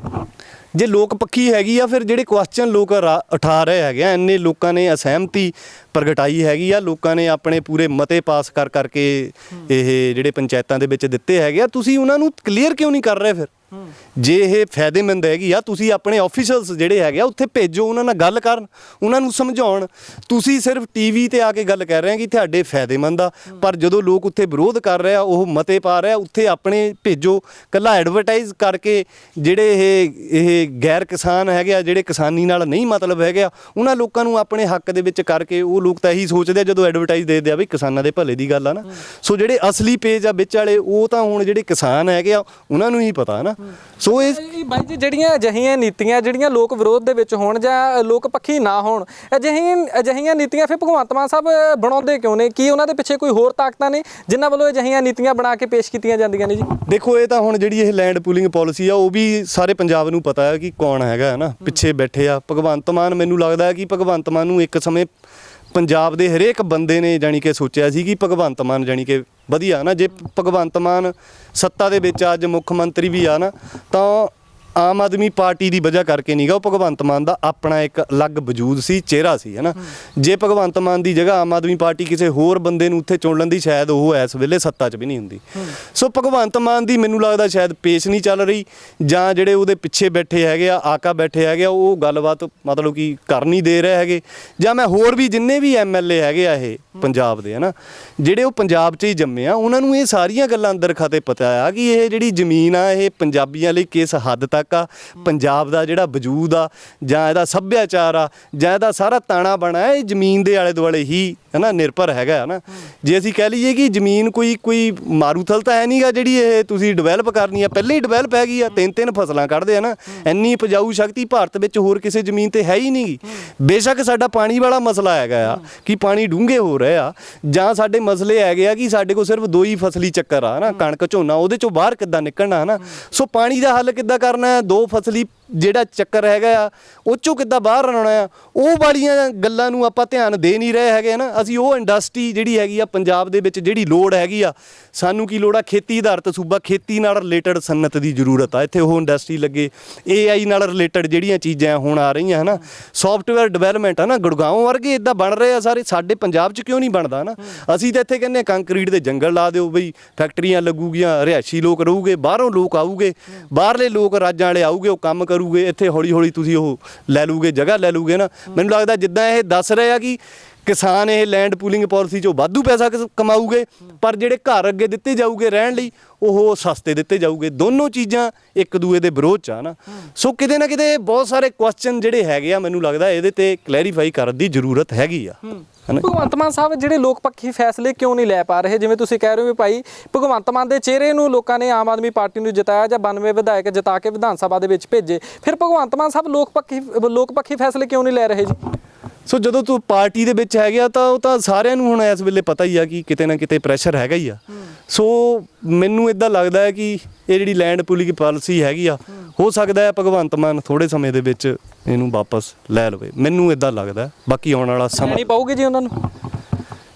ਜੇ ਲੋਕ ਪੱਖੀ ਹੈਗੀ ਆ ਫਿਰ ਜਿਹੜੇ ਕੁਐਸਚਨ ਲੋਕ ਰਾ- ਉਠਾ ਰਹੇ ਹੈਗੇ ਆ ਇੰਨੇ ਲੋਕਾਂ ਨੇ ਅਸਹਿਮਤੀ ਪ੍ਰਗਟਾਈ ਹੈਗੀ ਆ ਲੋਕਾਂ ਨੇ ਆਪਣੇ ਪੂਰੇ ਮਤੇ ਪਾਸ ਕਰ ਕਰਕੇ ਇਹ ਜਿਹੜੇ ਪੰਚਾਇਤਾਂ ਦੇ ਵਿੱਚ ਦਿੱਤੇ ਹੈਗੇ ਆ ਤੁਸੀਂ ਉਹਨਾਂ ਨੂੰ ਕਲੀਅਰ ਕਿਉਂ ਨਹੀਂ ਕਰ ਰਹੇ ਫਿਰ? ਜੇ ਇਹ ਫਾਇਦੇਮੰਦ ਹੈਗੀ ਆ ਤੁਸੀਂ ਆਪਣੇ ਆਫੀਸ਼ੀਅਲਸ ਜਿਹੜੇ ਹੈਗੇ ਆ ਉੱਥੇ ਭੇਜੋ ਉਹਨਾਂ ਨਾਲ ਗੱਲ ਕਰਨ ਉਹਨਾਂ ਨੂੰ ਸਮਝਾਉਣ। ਤੁਸੀਂ ਸਿਰਫ ਟੀਵੀ ਤੇ ਆ ਕੇ ਗੱਲ ਕਰ ਰਹੇ ਆ ਕਿ ਤੁਹਾਡੇ ਫਾਇਦੇਮੰਦ ਆ ਪਰ ਜਦੋਂ ਲੋਕ ਉੱਥੇ ਵਿਰੋਧ ਕਰ ਰਹੇ ਆ ਉਹ ਮਤੇ ਪਾ ਰਹੇ ਆ ਉੱਥੇ ਆਪਣੇ ਭੇਜੋ। ਕੱਲਾ ਐਡਵਰਟਾਈਜ਼ ਕਰਕੇ ਜਿਹੜੇ ਇਹ ਇਹ ਗੈਰ ਕਿਸਾਨ ਹੈਗੇ ਆ ਜਿਹੜੇ ਕਿਸਾਨੀ ਨਾਲ ਨਹੀਂ ਮਤਲਬ ਹੈਗੇ ਆ ਉਹਨਾਂ ਲੋਕਾਂ ਨੂੰ ਆਪਣੇ ਹੱਕ ਦੇ ਵਿੱਚ ਕਰਕੇ ਉਹ ਲੋਕ ਤਾਂ ਇਹੀ ਸੋਚਦੇ ਆ ਜਦੋਂ ਐਡਵਰਟਾਈਜ਼ ਦੇਦੇ ਆ ਵੀ ਕਿਸਾਨਾਂ ਦੇ ਭਲੇ ਦੀ ਗੱਲ ਆ ਨਾ। ਸੋ ਜਿਹੜੇ ਅਸਲੀ ਪੇਜ ਆ ਵਿੱਚ ਵਾਲੇ ਉਹ ਤਾਂ ਹੁਣ ਜਿਹੜੇ ਕਿਸਾਨ ਹੈਗੇ ਆ ਉਹਨਾਂ ਨੂੰ ਹੀ ਪਤਾ ਨਾ। ਸੋ ਇਹ ਇਹ ਬਾਈ ਜੀ ਜਿਹੜੀਆਂ ਅਜਿਹੀਆਂ ਨੀਤੀਆਂ ਜਿਹੜੀਆਂ ਲੋਕ ਵਿਰੋਧ ਦੇ ਵਿੱਚ ਹੋਣ ਜਾਂ ਲੋਕ ਪੱਖੀ ਨਾ ਹੋਣ ਅਜਿਹੀਆਂ ਅਜਿਹੀਆਂ ਨੀਤੀਆਂ ਫਿਰ ਭਗਵੰਤ ਮਾਨ ਸਾਹਿਬ ਬਣਾਉਂਦੇ ਕਿਉਂ ਨੇ? ਕੀ ਉਹਨਾਂ ਦੇ ਪਿੱਛੇ ਕੋਈ ਹੋਰ ਤਾਕਤਾਂ ਨੇ ਜਿਨ੍ਹਾਂ ਵੱਲੋਂ ਅਜਿਹੀਆਂ ਨੀਤੀਆਂ ਬਣਾ ਕੇ ਪੇਸ਼ ਕੀਤੀਆਂ ਜਾਂਦੀਆਂ ਨੇ ਜੀ? ਦੇਖੋ ਇਹ ਤਾਂ ਹੁਣ ਜਿਹੜੀ ਇਹ ਲੈਂਡ ਪੂਲਿੰਗ ਪਾਲਿਸੀ ਆ ਉਹ ਵੀ ਸਾਰੇ ਪੰਜਾਬ ਨੂੰ ਪਤਾ ਹੈ ਕਿ ਕੌਣ ਹੈਗਾ ਹੈ ਨਾ? ਪਿੱਛੇ ਬੈਠੇ ਆ। ਭਗਵੰਤ ਮਾਨ ਮੈਨੂੰ ਲੱਗਦਾ ਹੈ ਕਿ ਭਗਵੰਤ ਮਾਨ ਨੂੰ ਇੱਕ ਸਮੇਂ ਪੰਜਾਬ ਦੇ ਹਰੇਕ ਬੰਦੇ ਨੇ ਜਾਣੀ ਕਿ ਸੋਚਿਆ ਸੀ ਕਿ ਭਗਵੰਤ ਮਾਨ ਜਾਣੀ ਕਿ ਵਧੀਆ ਨਾ, ਜੇ ਭਗਵੰਤ ਮਾਨ ਸੱਤਾ ਦੇ ਵਿੱਚ ਅੱਜ ਮੁੱਖ ਮੰਤਰੀ ਵੀ ਆ ਨਾ, ਤਾਂ ਆਮ ਆਦਮੀ ਪਾਰਟੀ ਦੀ ਵਜ੍ਹਾ ਕਰਕੇ ਨਹੀਂਗਾ ਉਹ ਭਗਵੰਤ ਮਾਨ ਦਾ ਆਪਣਾ ਇੱਕ ਅਲੱਗ ਵਜੂਦ ਸੀ ਚਿਹਰਾ ਸੀ ਹੈਨਾ? ਜੇ ਭਗਵੰਤ ਮਾਨ ਦੀ ਜਗ੍ਹਾ ਆਮ ਆਦਮੀ ਪਾਰਟੀ ਕਿਸੇ ਹੋਰ ਬੰਦੇ ਨੂੰ ਉੱਥੇ ਚੁਣ ਲੈਂਦੀ ਸ਼ਾਇਦ ਉਹ ਇਸ ਵੇਲੇ ਸੱਤਾ 'ਚ ਵੀ ਨਹੀਂ ਹੁੰਦੀ। ਸੋ ਭਗਵੰਤ ਮਾਨ ਦੀ ਮੈਨੂੰ ਲੱਗਦਾ ਸ਼ਾਇਦ ਪੇਸ਼ ਨਹੀਂ ਚੱਲ ਰਹੀ ਜਾਂ ਜਿਹੜੇ ਉਹਦੇ ਪਿੱਛੇ ਬੈਠੇ ਹੈਗੇ ਆ ਆਕਾ ਬੈਠੇ ਹੈਗੇ ਆ ਉਹ ਗੱਲਬਾਤ ਮਤਲਬ ਕਿ ਕਰ ਨਹੀਂ ਦੇ ਰਹੇ ਹੈਗੇ। ਜਾਂ ਮੈਂ ਹੋਰ ਵੀ ਜਿੰਨੇ ਵੀ ਐਮਐਲਏ ਹੈਗੇ ਆ ਇਹ ਪੰਜਾਬ ਦੇ ਹਨਾ? ਜਿਹੜੇ ਉਹ ਪੰਜਾਬ 'ਚ ਹੀ ਜੰਮੇ ਆ ਉਹਨਾਂ ਨੂੰ ਇਹ ਸਾਰੀਆਂ ਗੱਲਾਂ ਅੰਦਰ ਖਾਤੇ ਪਤਾ ਆ ਕਿ ਇਹ ਜਿਹੜੀ ਜ਼ਮੀਨ ਆ ਇਹ ਪੰਜਾਬੀਆਂ ਲਈ ਕਿਸ ਹੱਦ ਤੱਕ ਆ ਪੰਜਾਬ ਦਾ ਜਿਹੜਾ ਵਜੂਦ ਆ ਜਾਂ ਇਹਦਾ ਸੱਭਿਆਚਾਰ ਆ ਜਾਂ ਇਹਦਾ ਸਾਰਾ ਤਾਣਾ ਬਣਾ ਹੈ ਇਹ ਜ਼ਮੀਨ ਦੇ ਆਲੇ ਦੁਆਲੇ ਹੀ ਹਨਾ ਨਿਰਭਰ ਹੈਗਾ ਹਨਾ। ਜੇ ਅਸੀਂ ਕਹਿ ਲਈਏ ਕਿ ਜ਼ਮੀਨ ਕੋਈ ਕੋਈ ਮਾਰੂਥਲ ਤਾਂ ਹੈ ਨਹੀਂਗਾ ਜਿਹੜੀ ਇਹ ਤੁਸੀਂ ਡਿਵੈਲਪ ਕਰਨੀ ਆ ਪਹਿਲੇ ਹੀ ਡਿਵੈਲਪ ਹੈਗੀ ਆ ਤਿੰਨ ਤਿੰਨ ਫਸਲਾਂ ਕੱਢਦੇ ਆ ਨਾ ਇੰਨੀ ਉਪਜਾਊ ਸ਼ਕਤੀ ਭਾਰਤ ਵਿੱਚ ਹੋਰ ਕਿਸੇ ਜ਼ਮੀਨ ਤੇ ਹੈ ਹੀ ਨਹੀਂਗੀ ਬੇਸ਼ੱਕ ਸਾਡਾ ਪਾਣੀ ਵਾਲਾ ਮਸਲਾ ਹੈਗਾ ਆ ਕਿ ਪਾਣੀ ਡੂੰਘੇ ਹੋ ਰਹੇ ਆ ਜਾਂ ਸਾਡੇ ਮਸਲੇ ਹੈਗੇ ਆ ਕਿ ਸਾਡੇ ਕੋਲ ਸਿਰਫ ਦੋ ਹੀ ਫਸਲੀ ਚੱਕਰ ਆ ਨਾ ਕਣਕ ਝੋਨਾ ਉਹਦੇ ਚੋਂ ਬਾਹਰ ਕਿੱਦਾਂ ਨਿਕਲਣਾ ਹਨਾ। ਸੋ ਪਾਣੀ ਦਾ ਹੱਲ ਕਿੱਦਾਂ ਕਰਨਾ ਹੈ ਦੋ ਫਸਲੀ ਜਿਹੜਾ ਚੱਕਰ ਹੈਗਾ ਆ ਉਹ ਚੋਂ ਕਿੱਦਾਂ ਬਾਹਰ ਆਉਣਾ ਆ, ਉਹ ਵਾਲੀਆਂ ਗੱਲਾਂ ਨੂੰ ਆਪਾਂ ਧਿਆਨ ਦੇ ਨਹੀਂ ਰਹੇ ਹੈਗੇ ਨਾ ਅਸੀਂ ਉਹ ਇੰਡਸਟਰੀ ਜਿਹੜੀ ਹੈਗੀ ਆ, ਪੰਜਾਬ ਦੇ ਵਿੱਚ ਜਿਹੜੀ ਲੋੜ ਹੈਗੀ ਆ, ਸਾਨੂੰ ਕੀ ਲੋੜ ਆ? ਖੇਤੀ ਆਧਾਰਿਤ ਸੂਬਾ, ਖੇਤੀ ਨਾਲ ਰਿਲੇਟਡ ਸਨਅਤ ਦੀ ਜ਼ਰੂਰਤ ਆ। ਇੱਥੇ ਉਹ ਇੰਡਸਟਰੀ ਲੱਗੇ AI ਨਾਲ ਰਿਲੇਟਡ ਜਿਹੜੀਆਂ ਚੀਜ਼ਾਂ ਹੁਣ ਆ ਰਹੀਆਂ ਹਨਾ। ਸੌਫਟਵੇਅਰ ਡਿਵੈਲਪਮੈਂਟ ਹਨਾ ਗੁੜਗਾਉਂ ਵਰਗੇ ਇਦਾਂ ਬਣ ਰਹੇ ਆ ਸਾਰੇ। ਸਾਡੇ ਪੰਜਾਬ 'ਚ ਕਿਉਂ ਨਹੀਂ ਬਣਦਾ ਹਨਾ? ਅਸੀਂ ਤਾਂ ਇੱਥੇ ਕਹਿੰਦੇ ਕੰਕਰੀਟ ਦੇ ਜੰਗਲ ਲਾ ਦਿਓ ਬਈ ਫੈਕਟਰੀਆਂ ਲੱਗੂਗੀਆਂ, ਰਿਹਾਇਸ਼ੀ ਲੋਕ ਰਹੂਗੇ, ਬਾਹਰੋਂ ਲੋਕ ਆਊਗੇ, ਬਾਹਰਲੇ ਲੋਕ ਰਾਜਾਂ ਵਾਲੇ ਆਊਗੇ, ਉਹ ਕੰਮ ਕਰੂਗੇ, ਇੱਥੇ ਹੌਲੀ ਹੌਲੀ ਤੁਸੀਂ ਉਹ ਲੈ ਲੂਗੇ, ਜਗ੍ਹਾ ਲੈ ਲੂਗੇ ਨਾ। ਮੈਨੂੰ ਲੱਗਦਾ ਜਿੱਦਾਂ ਇਹ ਦੱਸ ਰਹੇ ਆ ਕਿ ਕਿਸਾਨ ਇਹ ਲੈਂਡ ਪੂਲਿੰਗ ਪਾਲਿਸੀ ਚੋਂ ਵਾਧੂ ਪੈਸਾ ਕਮਾਊਗੇ, ਪਰ ਜਿਹੜੇ ਘਰ ਅੱਗੇ ਦਿੱਤੇ ਜਾਊਗੇ ਰਹਿਣ ਲਈ ਉਹ ਸਸਤੇ ਦਿੱਤੇ ਜਾਊਗੇ। ਦੋਨੋਂ ਚੀਜ਼ਾਂ ਇੱਕ ਦੂਏ ਦੇ ਵਿਰੋਧ ਚ ਆ ਨਾ। ਸੋ ਕਿਤੇ ਨਾ ਕਿਤੇ ਬਹੁਤ ਸਾਰੇ ਕੁਐਸਚਨ ਜਿਹੜੇ ਹੈਗੇ ਆ ਮੈਨੂੰ ਲੱਗਦਾ ਇਹਦੇ ਤੇ ਕਲੈਰੀਫਾਈ ਕਰਨ ਦੀ ਜ਼ਰੂਰਤ ਹੈਗੀ ਆ। ਭਗਵੰਤ ਮਾਨ ਸਾਹਿਬ ਜਿਹੜੇ ਲੋਕ ਪੱਖੀ ਫੈਸਲੇ ਕਿਉਂ ਨਹੀਂ ਲੈ ਪਾ ਰਹੇ? ਜਿਵੇਂ ਤੁਸੀਂ ਕਹਿ ਰਹੇ ਹੋ ਵੀ ਭਾਈ ਭਗਵੰਤ ਮਾਨ ਦੇ ਚਿਹਰੇ ਨੂੰ ਲੋਕਾਂ ਨੇ ਆਮ ਆਦਮੀ ਪਾਰਟੀ ਨੂੰ ਜਿਤਾਇਆ ਜਾਂ 92 ਵਿਧਾਇਕ ਜਿਤਾ ਕੇ ਵਿਧਾਨ ਸਭਾ ਦੇ ਵਿੱਚ ਭੇਜੇ। ਫਿਰ ਭਗਵੰਤ ਮਾਨ ਸਾਹਿਬ ਲੋਕ ਪੱਖੀ ਲੋਕ ਪੱਖੀ ਫੈਸਲੇ ਕਿਉਂ ਨਹੀਂ ਲੈ ਰਹੇ ਜੀ? ਸੋ ਜਦੋਂ ਤੂੰ ਪਾਰਟੀ ਦੇ ਵਿੱਚ ਹੈਗਾ ਤਾਂ ਉਹ ਤਾਂ ਸਾਰਿਆਂ ਨੂੰ ਹੁਣ ਇਸ ਵੇਲੇ ਪਤਾ ਹੀ ਆ ਕਿ ਕਿਤੇ ਨਾ ਕਿਤੇ ਪ੍ਰੈਸ਼ਰ ਹੈਗਾ ਹੀ ਆ। ਸੋ ਮੈਨੂੰ ਇਦਾਂ ਲੱਗਦਾ ਹੈ ਕਿ ਇਹ ਜਿਹੜੀ ਲੈਂਡ ਪੂਲਿੰਗ ਪਾਲਿਸੀ ਹੈਗੀ ਆ ਹੋ ਸਕਦਾ ਹੈ ਭਗਵੰਤ ਮਾਨ ਥੋੜੇ ਸਮੇਂ ਦੇ ਵਿੱਚ ਇਹਨੂੰ ਵਾਪਸ ਲੈ ਲਵੇ। ਮੈਨੂੰ ਇਦਾਂ ਲੱਗਦਾ। ਬਾਕੀ ਆਉਣ ਵਾਲਾ ਸਮਾਂ ਨਹੀਂ ਪਾਉਗੇ ਜੀ ਉਹਨਾਂ ਨੂੰ?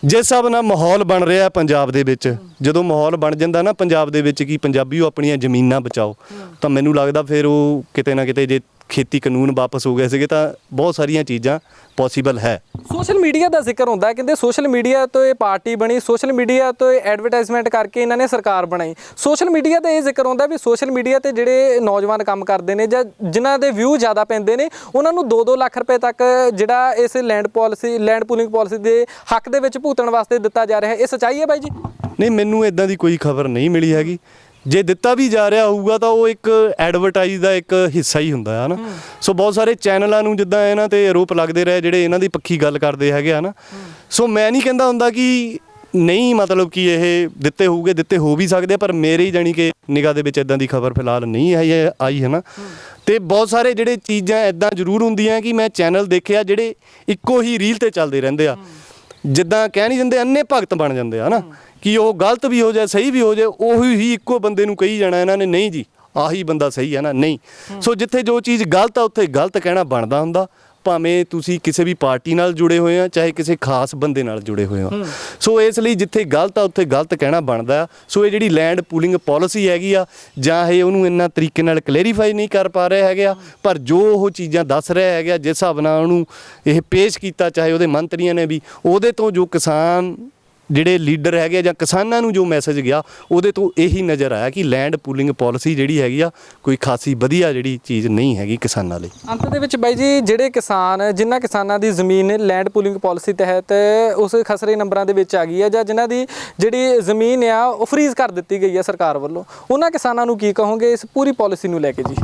ਜਿਸ ਹਿਸਾਬ ਨਾਲ ਮਾਹੌਲ ਬਣ ਰਿਹਾ ਪੰਜਾਬ ਦੇ ਵਿੱਚ ਜਦੋਂ ਮਾਹੌਲ ਬਣ ਜਾਂਦਾ ਨਾ ਪੰਜਾਬ ਦੇ ਵਿੱਚ ਕਿ ਪੰਜਾਬੀਓ ਆਪਣੀਆਂ ਜ਼ਮੀਨਾਂ ਬਚਾਓ ਤਾਂ ਮੈਨੂੰ ਲੱਗਦਾ ਫਿਰ ਉਹ ਕਿਤੇ ਨਾ ਕਿਤੇ ਜੇ ਖੇਤੀ ਕਾਨੂੰਨ ਵਾਪਸ ਹੋ ਗਏ ਸੀਗੇ ਤਾਂ ਬਹੁਤ ਸਾਰੀਆਂ ਚੀਜ਼ਾਂ ਪੋਸੀਬਲ ਹੈ। ਸੋਸ਼ਲ ਮੀਡੀਆ ਦਾ ਜ਼ਿਕਰ ਹੁੰਦਾ ਹੈ ਕਹਿੰਦੇ ਸੋਸ਼ਲ ਮੀਡੀਆ ਤੋਂ ਇਹ ਪਾਰਟੀ ਬਣੀ ਸੋਸ਼ਲ ਮੀਡੀਆ ਤੋਂ ਇਹ ਐਡਵਰਟਾਈਜ਼ਮੈਂਟ ਕਰਕੇ ਇਹਨਾਂ ਨੇ ਸਰਕਾਰ ਬਣਾਈ। ਸੋਸ਼ਲ ਮੀਡੀਆ ਤੇ ਇਹ ਜ਼ਿਕਰ ਹੁੰਦਾ ਵੀ ਸੋਸ਼ਲ ਮੀਡੀਆ ਤੇ ਜਿਹੜੇ ਨੌਜਵਾਨ ਕੰਮ ਕਰਦੇ ਨੇ ਜਾਂ ਜਿਨ੍ਹਾਂ ਦੇ ਵਿਊ ਜ਼ਿਆਦਾ ਪੈਂਦੇ ਨੇ ਉਹਨਾਂ ਨੂੰ 2-2 ਲੱਖ ਰੁਪਏ ਤੱਕ ਜਿਹੜਾ ਇਸ land policy land pooling policy ਦੇ ਹੱਕ ਦੇ ਵਿੱਚ ਭੁਗਤਣ ਵਾਸਤੇ ਦਿੱਤਾ ਜਾ ਰਿਹਾ ਹੈ। ਇਹ ਸੱਚਾਈ ਹੈ ਬਾਈ ਜੀ? ਨਹੀਂ ਮੈਨੂੰ ਇਦਾਂ ਦੀ ਕੋਈ ਖਬਰ ਨਹੀਂ ਮਿਲੀ ਹੈਗੀ। ਜੇ ਦਿੱਤਾ ਵੀ ਜਾ ਰਿਹਾ ਹੋਊਗਾ ਤਾਂ ਉਹ ਇੱਕ ਐਡਵਰਟਾਈਜ਼ ਦਾ ਇੱਕ ਹਿੱਸਾ ਹੀ ਹੁੰਦਾ ਹੈ ਨਾ ਸੋ ਬਹੁਤ ਸਾਰੇ ਚੈਨਲਾਂ ਨੂੰ ਜਿੱਦਾਂ ਇਹਨਾਂ ਤੇ ਆਰੋਪ ਲੱਗਦੇ ਰਹੇ ਜਿਹੜੇ ਇਹਨਾਂ ਦੀ ਪੱਖੀ ਗੱਲ ਕਰਦੇ ਹੈਗੇ ਆ ਨਾ ਸੋ ਮੈਂ ਨਹੀਂ ਕਹਿੰਦਾ ਹੁੰਦਾ ਕਿ ਨਹੀਂ ਮਤਲਬ ਕਿ ਇਹ ਦਿੱਤੇ ਹੋਊਗੇ ਦਿੱਤੇ ਹੋ ਵੀ ਸਕਦੇ ਪਰ ਮੇਰੀ ਜਾਣੀ ਕਿ ਨਿਗਾਹ ਦੇ ਵਿੱਚ ਇਦਾਂ ਦੀ ਖਬਰ ਫਿਲਹਾਲ ਨਹੀਂ ਆਈ ਹੈ- ਆਈ ਹੈ। ਨਾ ਤੇ ਬਹੁਤ ਸਾਰੇ ਜਿਹੜੇ ਚੀਜ਼ਾਂ ਇਦਾਂ ਜ਼ਰੂਰ ਹੁੰਦੀਆਂ ਕਿ ਮੈਂ ਚੈਨਲ ਦੇਖਿਆ ਜਿਹੜੇ ਇੱਕੋ ਹੀ ਰੀਲ ਤੇ ਚੱਲਦੇ ਰਹਿੰਦੇ ਆ। ਜਿੱਦਾਂ ਕਹਿ ਨਹੀਂ ਦਿੰਦੇ ਅੰਨੇ ਭਗਤ ਬਣ ਜਾਂਦੇ ਆ ਨਾ ਕਿ ਉਹ ਗਲਤ ਵੀ ਹੋ ਜਾਏ ਸਹੀ ਵੀ ਹੋ ਜਾਏ ਉਹੀ ਹੀ ਇੱਕੋ ਬੰਦੇ ਨੂੰ ਕਹੀ ਜਾਣਾ ਇਹਨਾਂ ਨੇ ਨਹੀਂ ਜੀ ਆਹੀ ਬੰਦਾ ਸਹੀ ਹੈ ਨਾ ਨਹੀਂ। ਸੋ ਜਿੱਥੇ ਜੋ ਚੀਜ਼ ਗਲਤ ਆ ਉੱਥੇ ਗਲਤ ਕਹਿਣਾ ਬਣਦਾ ਹੁੰਦਾ। ਭਾਵੇਂ ਤੁਸੀਂ ਕਿਸੇ ਵੀ ਪਾਰਟੀ ਨਾਲ ਜੁੜੇ ਹੋਏ ਆ ਚਾਹੇ ਕਿਸੇ ਖਾਸ ਬੰਦੇ ਨਾਲ ਜੁੜੇ ਹੋਏ ਆ। ਸੋ ਇਸ ਲਈ ਜਿੱਥੇ ਗਲਤ ਆ ਉੱਥੇ ਗਲਤ ਕਹਿਣਾ ਬਣਦਾ ਆ। ਸੋ ਇਹ ਜਿਹੜੀ ਲੈਂਡ ਪੂਲਿੰਗ ਪਾਲਿਸੀ ਹੈਗੀ ਆ ਜਾਂ ਇਹ ਉਹਨੂੰ ਇੰਨਾ ਤਰੀਕੇ ਨਾਲ ਕਲੈਰੀਫਾਈ ਨਹੀਂ ਕਰ ਪਾ ਰਹੇ ਹੈਗੇ ਆ ਪਰ ਜੋ ਉਹ ਚੀਜ਼ਾਂ ਦੱਸ ਰਿਹਾ ਹੈਗਾ ਜਿਸ ਹਿਸਾਬ ਨਾਲ ਉਹਨੂੰ ਇਹ ਪੇਸ਼ ਕੀਤਾ ਚਾਹੇ ਉਹਦੇ ਮੰਤਰੀਆਂ ਨੇ ਵੀ ਉਹਦੇ ਤੋਂ ਜੋ ਕਿਸਾਨ ਜਿਹੜੇ ਲੀਡਰ ਹੈਗੇ ਆ ਜਾਂ ਕਿਸਾਨਾਂ ਨੂੰ ਜੋ ਮੈਸੇਜ ਗਿਆ ਉਹਦੇ ਤੋਂ ਇਹੀ ਨਜ਼ਰ ਆਇਆ ਕਿ ਲੈਂਡ ਪੂਲਿੰਗ ਪਾਲਿਸੀ ਜਿਹੜੀ ਹੈਗੀ ਆ ਕੋਈ ਖਾਸੀ ਵਧੀਆ ਜਿਹੜੀ ਚੀਜ਼ ਨਹੀਂ ਹੈਗੀ ਕਿਸਾਨਾਂ ਲਈ। ਅੰਤ ਦੇ ਵਿੱਚ ਬਾਈ ਜੀ ਜਿਹੜੇ ਕਿਸਾਨ ਜਿਨ੍ਹਾਂ ਕਿਸਾਨਾਂ ਦੀ ਜ਼ਮੀਨ ਲੈਂਡ ਪੂਲਿੰਗ ਪਾਲਿਸੀ ਤਹਿਤ ਉਸ ਖਸਰੇ ਨੰਬਰਾਂ ਦੇ ਵਿੱਚ ਆ ਗਈ ਹੈ ਜਾਂ ਜਿਨ੍ਹਾਂ ਦੀ ਜਿਹੜੀ ਜ਼ਮੀਨ ਆ ਉਹ ਫ੍ਰੀਜ਼ ਕਰ ਦਿੱਤੀ ਗਈ ਹੈ ਸਰਕਾਰ ਵੱਲੋਂ ਉਹਨਾਂ ਕਿਸਾਨਾਂ ਨੂੰ ਕੀ ਕਹੋਗੇ ਇਸ ਪੂਰੀ ਪਾਲਿਸੀ ਨੂੰ ਲੈ ਕੇ ਜੀ?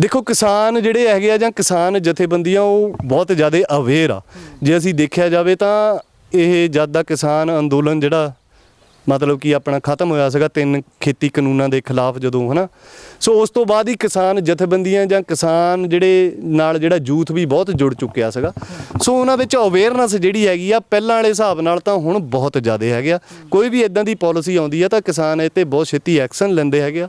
ਦੇਖੋ ਕਿਸਾਨ ਜਿਹੜੇ ਹੈਗੇ ਆ ਜਾਂ ਕਿਸਾਨ ਜਥੇਬੰਦੀਆਂ ਉਹ ਬਹੁਤ ਜ਼ਿਆਦਾ ਅਵੇਅਰ ਆ। ਜੇ ਅਸੀਂ ਦੇਖਿਆ ਜਾਵੇ ਤਾਂ ਇਹ ਜਦ ਦਾ ਕਿਸਾਨ ਅੰਦੋਲਨ ਜਿਹੜਾ ਮਤਲਬ ਕਿ ਆਪਣਾ ਖਤਮ ਹੋਇਆ ਸੀਗਾ ਤਿੰਨ ਖੇਤੀ ਕਾਨੂੰਨਾਂ ਦੇ ਖਿਲਾਫ ਜਦੋਂ, ਹਨਾ? ਸੋ ਉਸ ਤੋਂ ਬਾਅਦ ਹੀ ਕਿਸਾਨ ਜਥੇਬੰਦੀਆਂ ਜਾਂ ਕਿਸਾਨ ਜਿਹੜੇ ਨਾਲ ਜਿਹੜਾ ਯੂਥ ਵੀ ਬਹੁਤ ਜੁੜ ਚੁੱਕਿਆ ਸੀਗਾ। ਸੋ ਉਹਨਾਂ ਵਿੱਚ ਅਵੇਅਰਨੈਸ ਜਿਹੜੀ ਹੈਗੀ ਆ, ਪਹਿਲਾਂ ਵਾਲੇ ਹਿਸਾਬ ਨਾਲ ਤਾਂ ਹੁਣ ਬਹੁਤ ਜ਼ਿਆਦਾ ਹੈਗੇ ਆ। ਕੋਈ ਵੀ ਇਦਾਂ ਦੀ ਪਾਲਿਸੀ ਆਉਂਦੀ ਆ ਤਾਂ ਕਿਸਾਨ ਇਹ ਤੇ ਬਹੁਤ ਛੇਤੀ ਐਕਸ਼ਨ ਲੈਂਦੇ ਹੈਗੇ ਆ।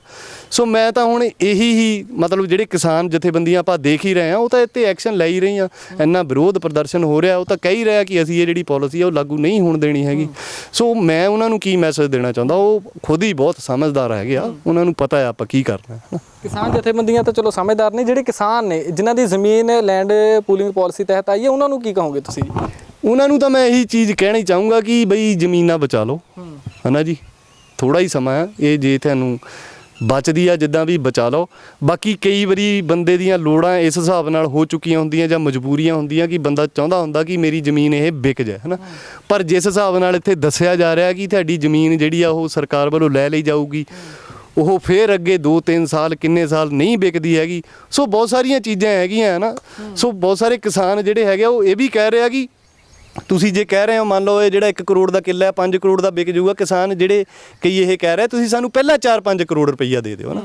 ਸੋ ਮੈਂ ਤਾਂ ਹੁਣ ਇਹੀ ਹੀ ਮਤਲਬ ਜਿਹੜੇ ਕਿਸਾਨ ਜਥੇਬੰਦੀਆਂ ਆਪਾਂ ਦੇਖ ਹੀ ਰਹੇ ਆ, ਉਹ ਤਾਂ ਇੱਥੇ ਐਕਸ਼ਨ ਲੈ ਹੀ ਰਹੀਆਂ। ਇੰਨਾ ਵਿਰੋਧ ਪ੍ਰਦਰਸ਼ਨ ਹੋ ਰਿਹਾ, ਉਹ ਤਾਂ ਕਹਿ ਹੀ ਰਿਹਾ ਕਿ ਅਸੀਂ ਇਹ ਜਿਹੜੀ ਪਾਲਿਸੀ ਆ, ਉਹ ਲਾਗੂ ਨਹੀਂ ਹੋਣ ਦੇਣੀ ਹੈਗੀ। ਸੋ ਮੈਂ ਉਹਨਾਂ ਨੂੰ ਕੀ ਮੈਸੇਜ ਦੇਣਾ ਚਾਹੁੰਦਾ ਉਹ ਖੁਦ ਹੀ ਬਹੁਤ ਸਮਝਦਾਰ ਹੈਗੇ ਆ ਉਹਨਾਂ ਨੂੰ ਪਤਾ ਹੈ ਆਪਾਂ ਕੀ ਕਰਨਾ ਹੈ ਕਿਸਾਨ ਜਥੇਬੰਦੀਆਂ ਤਾਂ ਚਲੋ ਸਮਝਦਾਰ ਨੇ ਜਿਹੜੇ ਕਿਸਾਨ ਨੇ ਜਿਨ੍ਹਾਂ ਦੀ ਜ਼ਮੀਨ ਲੈਂਡ ਪੂਲਿੰਗ ਪਾਲਿਸੀ ਤਹਿਤ ਆਈ ਹੈ ਉਹਨਾਂ ਨੂੰ ਕੀ ਕਹੋਗੇ ਤੁਸੀਂ? ਉਹਨਾਂ ਨੂੰ ਤਾਂ ਮੈਂ ਇਹੀ ਚੀਜ਼ ਕਹਿਣੀ ਚਾਹੂੰਗਾ ਕਿ ਬਈ ਜ਼ਮੀਨਾਂ ਬਚਾ ਲਓ। ਹਨਾ ਜੀ? ਥੋੜਾ ਹੀ ਸਮਾਂ ਹੈ ਇਹ ਜੇ ਤੁਹਾਨੂੰ ਬਚਦੀ ਆ ਜਿੱਦਾਂ ਵੀ ਬਚਾ ਲਓ। ਬਾਕੀ ਕਈ ਵਾਰੀ ਬੰਦੇ ਦੀਆਂ ਲੋੜਾਂ ਇਸ ਹਿਸਾਬ ਨਾਲ ਹੋ ਚੁੱਕੀਆਂ ਹੁੰਦੀਆਂ ਜਾਂ ਮਜਬੂਰੀਆਂ ਹੁੰਦੀਆਂ ਕਿ ਬੰਦਾ ਚਾਹੁੰਦਾ ਹੁੰਦਾ ਕਿ ਮੇਰੀ ਜ਼ਮੀਨ ਇਹ ਵਿਕ ਜਾਏ ਹਨਾ? ਪਰ ਜਿਸ ਹਿਸਾਬ ਨਾਲ ਇੱਥੇ ਦੱਸਿਆ ਜਾ ਰਿਹਾ ਕਿ ਤੁਹਾਡੀ ਜ਼ਮੀਨ ਜਿਹੜੀ ਆ ਉਹ ਸਰਕਾਰ ਵੱਲੋਂ ਲੈ ਲਈ ਜਾਊਗੀ ਉਹ ਫੇਰ ਅੱਗੇ 2-3 ਸਾਲ ਕਿੰਨੇ ਸਾਲ ਨਹੀਂ ਵਿਕਦੀ ਹੈਗੀ। ਸੋ ਬਹੁਤ ਸਾਰੀਆਂ ਚੀਜ਼ਾਂ ਹੈਗੀਆਂ ਹੈ ਨਾ ਸੋ ਬਹੁਤ ਸਾਰੇ ਕਿਸਾਨ ਜਿਹੜੇ ਹੈਗੇ ਆ, ਉਹ ਇਹ ਵੀ ਕਹਿ ਰਿਹਾ ਕਿ ਤੁਸੀਂ ਜੇ ਕਹਿ ਰਹੇ ਹੋ ਮੰਨ ਲਓ ਇਹ ਜਿਹੜਾ 1 ਕਰੋੜ ਦਾ ਕਿੱਲਾ ਹੈ 5 ਕਰੋੜ ਦਾ ਵਿਕ ਜਾਊਗਾ ਕਿਸਾਨ ਜਿਹੜੇ ਕਈ ਇਹ ਕਹਿ ਰਹੇ ਤੁਸੀਂ ਸਾਨੂੰ ਪਹਿਲਾਂ 4-5 ਕਰੋੜ ਰੁਪਈਆ ਦੇ ਦਿਓ ਨਾ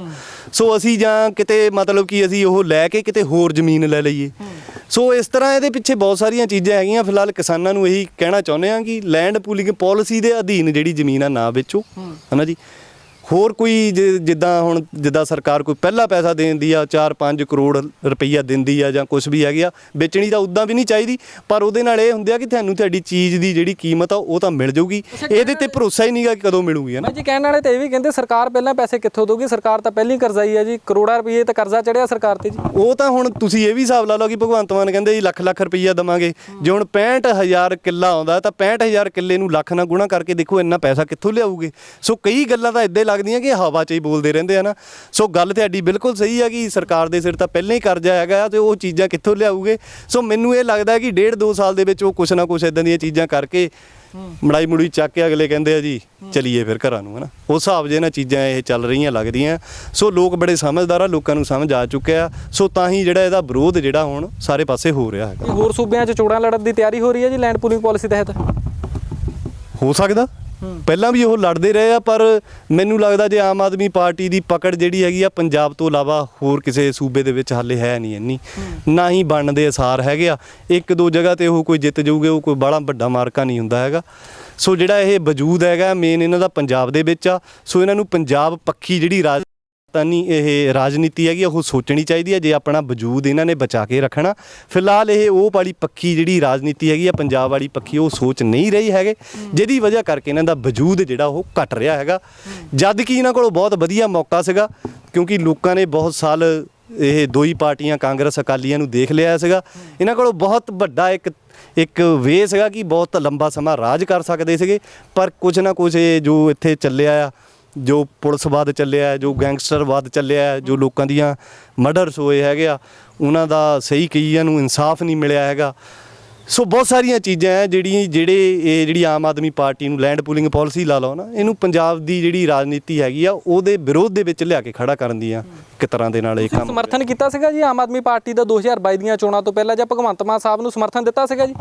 ਸੋ ਅਸੀਂ ਜਾਂ ਕਿਤੇ ਮਤਲਬ ਕਿ ਅਸੀਂ ਉਹ ਲੈ ਕੇ ਕਿਤੇ ਹੋਰ ਜ਼ਮੀਨ ਲੈ ਲਈਏ। ਸੋ ਇਸ ਤਰ੍ਹਾਂ ਇਹਦੇ ਪਿੱਛੇ ਬਹੁਤ ਸਾਰੀਆਂ ਚੀਜ਼ਾਂ ਹੈਗੀਆਂ ਫਿਲਹਾਲ ਕਿਸਾਨਾਂ ਨੂੰ ਇਹੀ ਕਹਿਣਾ ਚਾਹੁੰਦੇ ਆ ਕਿ ਲੈਂਡ ਪੂਲਿੰਗ ਪਾਲਿਸੀ ਦੇ ਅਧੀਨ ਜਿਹੜੀ ਜ਼ਮੀਨ ਆ ਨਾ ਵੇਚੋ। ਹਨਾ ਜੀ? ਹੋਰ ਕੋਈ ਜਿ- ਜਿੱਦਾਂ ਹੁਣ ਜਿੱਦਾਂ ਸਰਕਾਰ ਕੋਈ ਪਹਿਲਾ ਪੈਸਾ ਦੇਂਦੀ ਆ 4-5 ਕਰੋੜ ਰੁਪਈਆ ਦਿੰਦੀ ਆ ਜਾਂ ਕੁਝ ਵੀ ਹੈਗੀ ਆ ਵੇਚਣੀ ਤਾਂ ਉਦਾਂ ਵੀ ਨਹੀਂ ਚਾਹੀਦੀ ਪਰ ਉਹਦੇ ਨਾਲ ਇਹ ਹੁੰਦੇ ਆ ਕਿ ਤੁਹਾਨੂੰ ਤੁਹਾਡੀ ਚੀਜ਼ ਦੀ ਜਿਹੜੀ ਕੀਮਤ ਆ ਉਹ ਤਾਂ ਮਿਲ ਜਾਊਗੀ। ਇਹਦੇ ਤੇ ਭਰੋਸਾ ਹੀ ਨਹੀਂਗਾ ਕਿ ਕਦੋਂ ਮਿਲੂਗੀ ਹਨਾ ਮੈਂ ਜੀ ਕਹਿਣ ਵਾਲੇ ਤਾਂ ਇਹ ਵੀ ਕਹਿੰਦੇ ਸਰਕਾਰ ਪਹਿਲਾਂ ਪੈਸੇ ਕਿੱਥੋਂ ਦੋਗੀ ਸਰਕਾਰ ਤਾਂ ਪਹਿਲਾਂ ਹੀ ਕਰਜ਼ਾਈ ਹੈ ਜੀ ਕਰੋੜਾਂ ਰੁਪਏ ਤਾਂ ਕਰਜ਼ਾ ਚੜਿਆ ਸਰਕਾਰ ਤੇ ਜੀ। ਉਹ ਤਾਂ ਹੁਣ ਤੁਸੀਂ ਇਹ ਵੀ ਹਿਸਾਬ ਲਾ ਲਓ ਕਿ ਭਗਵੰਤ ਮਾਨ ਕਹਿੰਦੇ ਜੀ ਲੱਖ ਲੱਖ ਰੁਪਈਆ ਦਵਾਂਗੇ। ਜੇ ਹੁਣ 65000 ਕਿੱਲਾ ਆਉਂਦਾ ਤਾਂ 65000 ਕਿੱਲੇ ਨੂੰ ਲੱਖ ਨਾਲ ਗੁਣਾ ਕਰਕੇ ਦੇਖੋ ਇੰਨਾ ਪੈਸਾ ਕਿੱਥੋਂ ਲਿਆਊਗੇ? ਸੋ ਕਈ ਗੱਲਾਂ ਤਾਂ ਇਦਾਂ ਲੱਗਦੀਆਂ ਲੱਗਦੀਆਂ ਕਿ ਹਵਾ 'ਚ ਹੀ ਬੋਲਦੇ ਰਹਿੰਦੇ ਆ ਨਾ। ਸੋ ਗੱਲ ਤੁਹਾਡੀ ਬਿਲਕੁਲ ਸਹੀ ਹੈ ਕਿ ਸਰਕਾਰ ਦੇ ਸਿਰ ਤਾਂ ਪਹਿਲਾਂ ਹੀ ਕਰਜ਼ਾ ਹੈਗਾ ਤੇ ਉਹ ਚੀਜ਼ਾਂ ਕਿੱਥੋਂ ਲਿਆਊਗੇ। ਸੋ ਮੈਨੂੰ ਇਹ ਲੱਗਦਾ ਕਿ ਡੇਢ ਦੋ ਸਾਲ ਦੇ ਵਿੱਚ ਉਹ ਕੁਛ ਨਾ ਕੁਛ ਇਦਾਂ ਦੀਆਂ ਚੀਜ਼ਾਂ ਕਰਕੇ ਮੜਾਈ ਮੁੜੀ ਚੱਕ ਕੇ ਅਗਲੇ ਕਹਿੰਦੇ ਆ ਜੀ ਚਲੀਏ ਫਿਰ ਘਰਾਂ ਨੂੰ ਹਨਾ। ਉਸ ਹਿਸਾਬ ਜੇ ਨਾ ਚੀਜ਼ਾਂ ਇਹ ਚੱਲ ਰਹੀਆਂ ਲੱਗਦੀਆਂ ਸੋ ਲੋਕ ਬੜੇ ਸਮਝਦਾਰ ਆ ਲੋਕਾਂ ਨੂੰ ਸਮਝ ਆ ਚੁੱਕਿਆ ਸੋ ਤਾਂ ਹੀ ਜਿਹੜਾ ਇਹਦਾ ਵਿਰੋਧ ਜਿਹੜਾ ਹੁਣ ਸਾਰੇ ਪਾਸੇ ਹੋ ਰਿਹਾ ਹੈਗਾ। ਹੋਰ ਸੂਬਿਆਂ 'ਚ ਚੋਣਾਂ ਲੜਨ ਦੀ ਤਿਆਰੀ ਹੋ ਰਹੀ ਹੈ ਜੀ ਲੈਂਡ ਪੂਲਿੰਗ ਪਾਲਿਸੀ ਤਹਿਤ? ਹੋ ਸਕਦਾ। ਪਹਿਲਾਂ ਵੀ ਉਹ ਲੜਦੇ ਰਹੇ ਆ ਪਰ ਮੈਨੂੰ ਲੱਗਦਾ ਜੇ ਆਮ ਆਦਮੀ ਪਾਰਟੀ ਦੀ ਪਕੜ ਜਿਹੜੀ ਹੈਗੀ ਆ ਪੰਜਾਬ ਤੋਂ ਇਲਾਵਾ ਹੋਰ ਕਿਸੇ ਸੂਬੇ ਦੇ ਵਿੱਚ ਹਾਲੇ ਹੈ ਨਹੀਂ ਇੰਨੀ। ਨਾ ਹੀ ਬਣਨ ਦੇ ਅਸਾਰ ਹੈਗੇ ਆ। ਇੱਕ ਦੋ ਜਗ੍ਹਾ ਤੇ ਉਹ ਕੋਈ ਜਿੱਤ ਜਾਊਗੇ ਉਹ ਕੋਈ ਬੜਾ ਵੱਡਾ ਮਾਰਕਾ ਨਹੀਂ ਹੁੰਦਾ ਹੈਗਾ। ਸੋ ਜਿਹੜਾ ਇਹ ਵਜੂਦ ਹੈਗਾ ਮੇਨ ਇਹਨਾਂ ਦਾ ਪੰਜਾਬ ਦੇ ਵਿੱਚ ਆ। ਸੋ ਇਹਨਾਂ ਨੂੰ ਪੰਜਾਬ ਪੱਖੀ ਜਿਹੜੀ ਰਾਜ ਤਾਂ ਨਹੀਂ ਇਹ ਰਾਜਨੀਤੀ ਹੈਗੀ ਆ, ਉਹ ਸੋਚਣੀ ਚਾਹੀਦੀ ਹੈ ਜੇ ਆਪਣਾ ਵਜੂਦ ਇਹਨਾਂ ਨੇ ਬਚਾ ਕੇ ਰੱਖਣਾ। ਫਿਲਹਾਲ ਇਹ ਉਹ ਵਾਲੀ ਪੱਖੀ ਜਿਹੜੀ ਰਾਜਨੀਤੀ ਹੈਗੀ ਆ ਪੰਜਾਬ ਵਾਲੀ ਪੱਖੀ ਉਹ ਸੋਚ ਨਹੀਂ ਰਹੀ ਹੈਗੇ ਜਿਹਦੀ ਵਜ੍ਹਾ ਕਰਕੇ ਇਹਨਾਂ ਦਾ ਵਜੂਦ ਜਿਹੜਾ ਉਹ ਘਟ ਰਿਹਾ ਹੈਗਾ। ਜਦ ਕਿ ਇਹਨਾਂ ਕੋਲ ਬਹੁਤ ਵਧੀਆ ਮੌਕਾ ਸੀਗਾ ਕਿਉਂਕਿ ਲੋਕਾਂ ਨੇ ਬਹੁਤ ਸਾਲ ਇਹ ਦੋ ਹੀ ਪਾਰਟੀਆਂ ਕਾਂਗਰਸ ਅਕਾਲੀਆਂ ਨੂੰ ਦੇਖ ਲਿਆ ਸੀਗਾ। ਇਹਨਾਂ ਕੋਲ ਬਹੁਤ ਵੱਡਾ ਇੱਕ ਇੱਕ ਵੇ ਸੀਗਾ ਕਿ ਬਹੁਤ ਲੰਬਾ ਸਮਾਂ ਰਾਜ ਕਰ ਸਕਦੇ ਸੀਗੇ ਪਰ ਕੁਝ ਨਾ ਕੁਝ ਇਹ ਜੋ ਇੱਥੇ ਚੱਲਿਆ ਆ ਜੋ ਪੁਲਿਸਵਾਦ ਚੱਲਿਆ ਹੈ, ਜੋ ਗੈਂਗਸਟਰਵਾਦ ਚੱਲਿਆ ਹੈ, ਜੋ ਲੋਕਾਂ ਦੀਆਂ ਮਰਡਰਸ ਹੋਏ ਹੈਗੇ ਆ ਉਹਨਾਂ ਦਾ ਸਹੀ ਕਈਆਂ ਨੂੰ ਇਨਸਾਫ ਨਹੀਂ ਮਿਲਿਆ ਹੈਗਾ। ਸੋ ਬਹੁਤ ਸਾਰੀਆਂ ਚੀਜ਼ਾਂ ਹੈ ਜਿਹੜੀਆਂ ਜਿਹੜੇ ਇਹ ਜਿਹੜੀ ਆਮ ਆਦਮੀ ਪਾਰਟੀ ਨੂੰ ਲੈਂਡ ਪੂਲਿੰਗ ਪਾਲਿਸੀ ਲਾ ਲਓ ਨਾ ਇਹਨੂੰ ਪੰਜਾਬ ਦੀ ਜਿਹੜੀ ਰਾਜਨੀਤੀ ਹੈਗੀ ਆ ਉਹਦੇ ਵਿਰੋਧ ਦੇ ਵਿੱਚ ਲਿਆ ਕੇ ਖੜਾ ਕਰਨ ਦੀਆਂ ਇੱਕ ਤਰ੍ਹਾਂ ਦੇ ਨਾਲ ਇਹ ਕੰਮ। ਸਮਰਥਨ ਕੀਤਾ ਸੀਗਾ ਜੀ ਆਮ ਆਦਮੀ ਪਾਰਟੀ ਦਾ 2022 ਦੀਆਂ ਚੋਣਾਂ ਤੋਂ ਪਹਿਲਾਂ ਜਾਂ ਭਗਵੰਤ ਮਾਨ ਸਾਹਿਬ ਨੂੰ ਸਮਰਥਨ ਦਿੱਤਾ ਸੀਗਾ ਜੀ?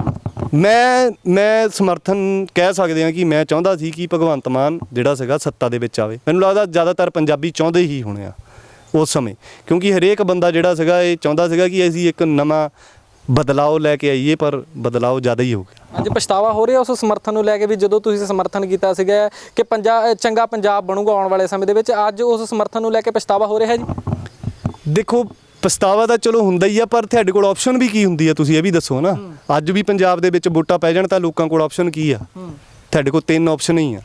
ਮੈਂ ਮੈਂ ਸਮਰਥਨ ਕਹਿ ਸਕਦੇ ਹਾਂ ਕਿ ਮੈਂ ਚਾਹੁੰਦਾ ਸੀ ਕਿ ਭਗਵੰਤ ਮਾਨ ਜਿਹੜਾ ਸੀਗਾ ਸੱਤਾ ਦੇ ਵਿੱਚ ਆਵੇ। ਮੈਨੂੰ ਲੱਗਦਾ ਜ਼ਿਆਦਾਤਰ ਪੰਜਾਬੀ ਚਾਹੁੰਦੇ ਹੀ ਹੋਣੇ ਆ ਉਸ ਸਮੇਂ। ਕਿਉਂਕਿ ਹਰੇਕ ਬੰਦਾ ਜਿਹੜਾ ਸੀਗਾ ਇਹ ਚਾਹੁੰਦਾ ਸੀਗਾ ਕਿ ਅਸੀਂ ਇੱਕ ਨਵਾਂ ਬਦਲਾਅ ਲੈ ਕੇ ਆਈਏ ਪਰ ਬਦਲਾਅ ਜ਼ਿਆਦਾ ਹੀ ਹੋ ਗਿਆ। ਅੱਜ ਪਛਤਾਵਾ ਹੋ ਰਿਹਾ ਉਸ ਸਮਰਥਨ ਨੂੰ ਲੈ ਕੇ ਵੀ ਜਦੋਂ ਤੁਸੀਂ ਸਮਰਥਨ ਕੀਤਾ ਸੀਗਾ ਕਿ ਪੰਜਾਬ ਚੰਗਾ ਪੰਜਾਬ ਬਣੂਗਾ ਆਉਣ ਵਾਲੇ ਸਮੇਂ ਦੇ ਵਿੱਚ ਅੱਜ ਉਸ ਸਮਰਥਨ ਨੂੰ ਲੈ ਕੇ ਪਛਤਾਵਾ ਹੋ ਰਿਹਾ ਜੀ? ਦੇਖੋ ਪਛਤਾਵਾ ਤਾਂ ਚਲੋ ਹੁੰਦਾ ਹੀ ਆ ਪਰ ਤੁਹਾਡੇ ਕੋਲ ਆਪਸ਼ਨ ਵੀ ਕੀ ਹੁੰਦੀ ਆ? ਤੁਸੀਂ ਇਹ ਵੀ ਦੱਸੋ ਨਾ। ਅੱਜ ਵੀ ਪੰਜਾਬ ਦੇ ਵਿੱਚ ਵੋਟਾਂ ਪੈ ਜਾਣ ਤਾਂ ਲੋਕਾਂ ਕੋਲ ਆਪਸ਼ਨ ਕੀ ਆ? ਤੁਹਾਡੇ ਕੋਲ ਤਿੰਨ ਆਪਸ਼ਨ ਹੀ ਆ।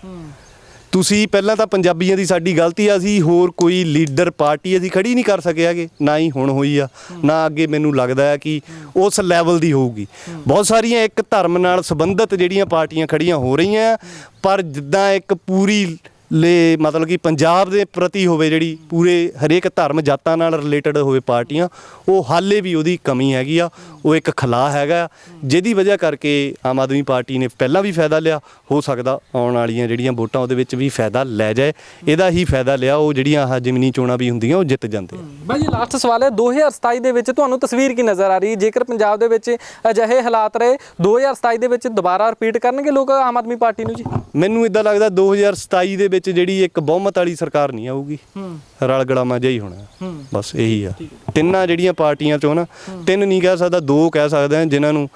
ਤੁਸੀਂ ਪਹਿਲਾਂ ਤਾਂ ਪੰਜਾਬੀਆਂ ਦੀ ਸਾਡੀ ਗਲਤੀ ਆ ਅਸੀਂ ਹੋਰ ਕੋਈ ਲੀਡਰ ਪਾਰਟੀ ਅਸੀਂ ਖੜੀ ਨਹੀਂ ਕਰ ਸਕੇ ਹੈਗੇ ਨਾ ਹੀ ਹੁਣ ਹੋਈ ਆ ਨਾ ਅੱਗੇ ਮੈਨੂੰ ਲੱਗਦਾ ਹੈ ਕਿ ਉਸ ਲੈਵਲ ਦੀ ਹੋਊਗੀ। ਬਹੁਤ ਸਾਰੀਆਂ ਇੱਕ ਧਰਮ ਨਾਲ ਸੰਬੰਧਿਤ ਜਿਹੜੀਆਂ ਪਾਰਟੀਆਂ ਖੜੀਆਂ ਹੋ ਰਹੀਆਂ ਆ, ਪਰ ਜਿੱਦਾਂ ਇੱਕ ਪੂਰੀ ਲੈ ਮਤਲਬ ਕਿ ਪੰਜਾਬ ਦੇ ਪ੍ਰਤੀ ਹੋਵੇ ਜਿਹੜੀ ਪੂਰੇ ਹਰੇਕ ਧਰਮ ਜਾਤਾਂ ਨਾਲ ਰਿਲੇਟਡ ਹੋਵੇ ਪਾਰਟੀਆਂ ਉਹ ਹਾਲੇ ਵੀ ਉਹਦੀ ਕਮੀ ਹੈਗੀ ਆ ਉਹ ਇੱਕ ਖਲਾ ਹੈਗਾ। ਜਿਹਦੀ ਵਜ੍ਹਾ ਕਰਕੇ ਆਮ ਆਦਮੀ ਪਾਰਟੀ ਨੇ ਪਹਿਲਾਂ ਵੀ ਫਾਇਦਾ ਲਿਆ ਹੋ ਸਕਦਾ ਆਉਣ ਵਾਲੀਆਂ ਜਿਹੜੀਆਂ ਵੋਟਾਂ ਉਹਦੇ ਵਿੱਚ ਵੀ ਫਾਇਦਾ ਲੈ ਜਾਏ। ਇਹਦਾ ਹੀ ਫਾਇਦਾ ਲਿਆ ਉਹ ਜਿਹੜੀਆਂ ਆਹ ਜ਼ਮੀਨੀ ਚੋਣਾਂ ਵੀ ਹੁੰਦੀਆਂ ਉਹ ਜਿੱਤ ਜਾਂਦੇ ਆ। ਬਾਈ ਜੀ ਲਾਸਟ ਸਵਾਲ ਹੈ 2027 ਦੇ ਵਿੱਚ ਤੁਹਾਨੂੰ ਤਸਵੀਰ ਕੀ ਨਜ਼ਰ ਆ ਰਹੀ? ਹੈ ਜੇਕਰ ਪੰਜਾਬ ਦੇ ਵਿੱਚ ਅਜਿਹੇ ਹਾਲਾਤ ਰਹੇ 2027 ਦੇ ਵਿੱਚ ਦੁਬਾਰਾ ਰਿਪੀਟ ਕਰਨਗੇ ਲੋਕ ਆਮ ਆਦਮੀ ਪਾਰਟੀ ਨੂੰ ਜੀ? ਮੈਨੂੰ ਇਦਾਂ ਲੱਗਦਾ 2027 ਦੇ ਵਿੱਚ ਜਿਹੜੀ ਇੱਕ ਬਹੁਮਤ ਵਾਲੀ ਸਰਕਾਰ ਨਹੀਂ ਆਊਗੀ। ਰਲ ਗੜਾਮਾ ਜਿਹਾ ਹੀ ਹੋਣਾ। ਬਸ ਇਹੀ ਆ। ਤਿੰਨਾਂ ਜਿਹੜੀਆਂ ਪਾਰਟੀਆਂ ਚੋਂ ਨਾ ਤਿੰਨ ਨਹੀਂ ਕਹਿ ਸਕਦਾ ਦੋ ਕਹਿ ਸਕਦੇ ਆ ਜਿਨ੍ਹਾਂ ਨੂੰ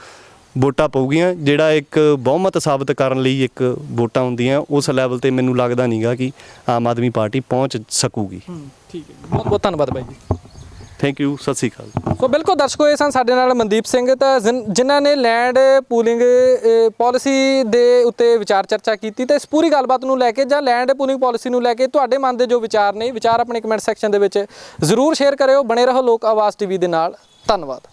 ਵੋਟਾਂ ਪਊਗੀਆਂ ਜਿਹੜਾ ਇੱਕ ਬਹੁਮਤ ਸਾਬਤ ਕਰਨ ਲਈ ਇੱਕ ਵੋਟਾਂ ਹੁੰਦੀਆਂ ਉਸ ਲੈਵਲ ਤੇ ਮੈਨੂੰ ਲੱਗਦਾ ਨਹੀਂਗਾ ਕਿ ਆਮ ਆਦਮੀ ਪਾਰਟੀ ਪਹੁੰਚ ਸਕੂਗੀ। ਠੀਕ ਹੈ। ਬਹੁਤ ਬਹੁਤ ਧੰਨਵਾਦ ਬਾਈ ਜੀ। ਥੈਂਕ ਯੂ ਸਤਿ ਸ਼੍ਰੀ ਅਕਾਲ। ਸੋ ਬਿਲਕੁਲ ਦਰਸ਼ਕੋ, ਇਹ ਸਨ ਸਾਡੇ ਨਾਲ ਮਨਦੀਪ ਸਿੰਘ। ਤਾਂ ਜਿਨ- ਜਿਨ੍ਹਾਂ ਨੇ ਲੈਂਡ ਪੂਲਿੰਗ ਪਾਲਿਸੀ ਦੇ ਉੱਤੇ ਵਿਚਾਰ ਚਰਚਾ ਕੀਤੀ, ਤੇ ਇਸ ਪੂਰੀ ਗੱਲਬਾਤ ਨੂੰ ਲੈ ਕੇ ਜਾਂ ਲੈਂਡ ਪੂਲਿੰਗ ਪਾਲਿਸੀ ਨੂੰ ਲੈ ਕੇ ਤੁਹਾਡੇ ਮਨ ਦੇ ਜੋ ਵਿਚਾਰ ਨੇ, ਵਿਚਾਰ ਆਪਣੇ ਕਮੈਂਟ ਸੈਕਸ਼ਨ ਦੇ ਵਿੱਚ ਜ਼ਰੂਰ ਸ਼ੇਅਰ ਕਰਿਓ। ਬਣੇ ਰਹੋ ਲੋਕ ਆਵਾਜ਼ ਟੀਵੀ ਦੇ ਨਾਲ। ਧੰਨਵਾਦ।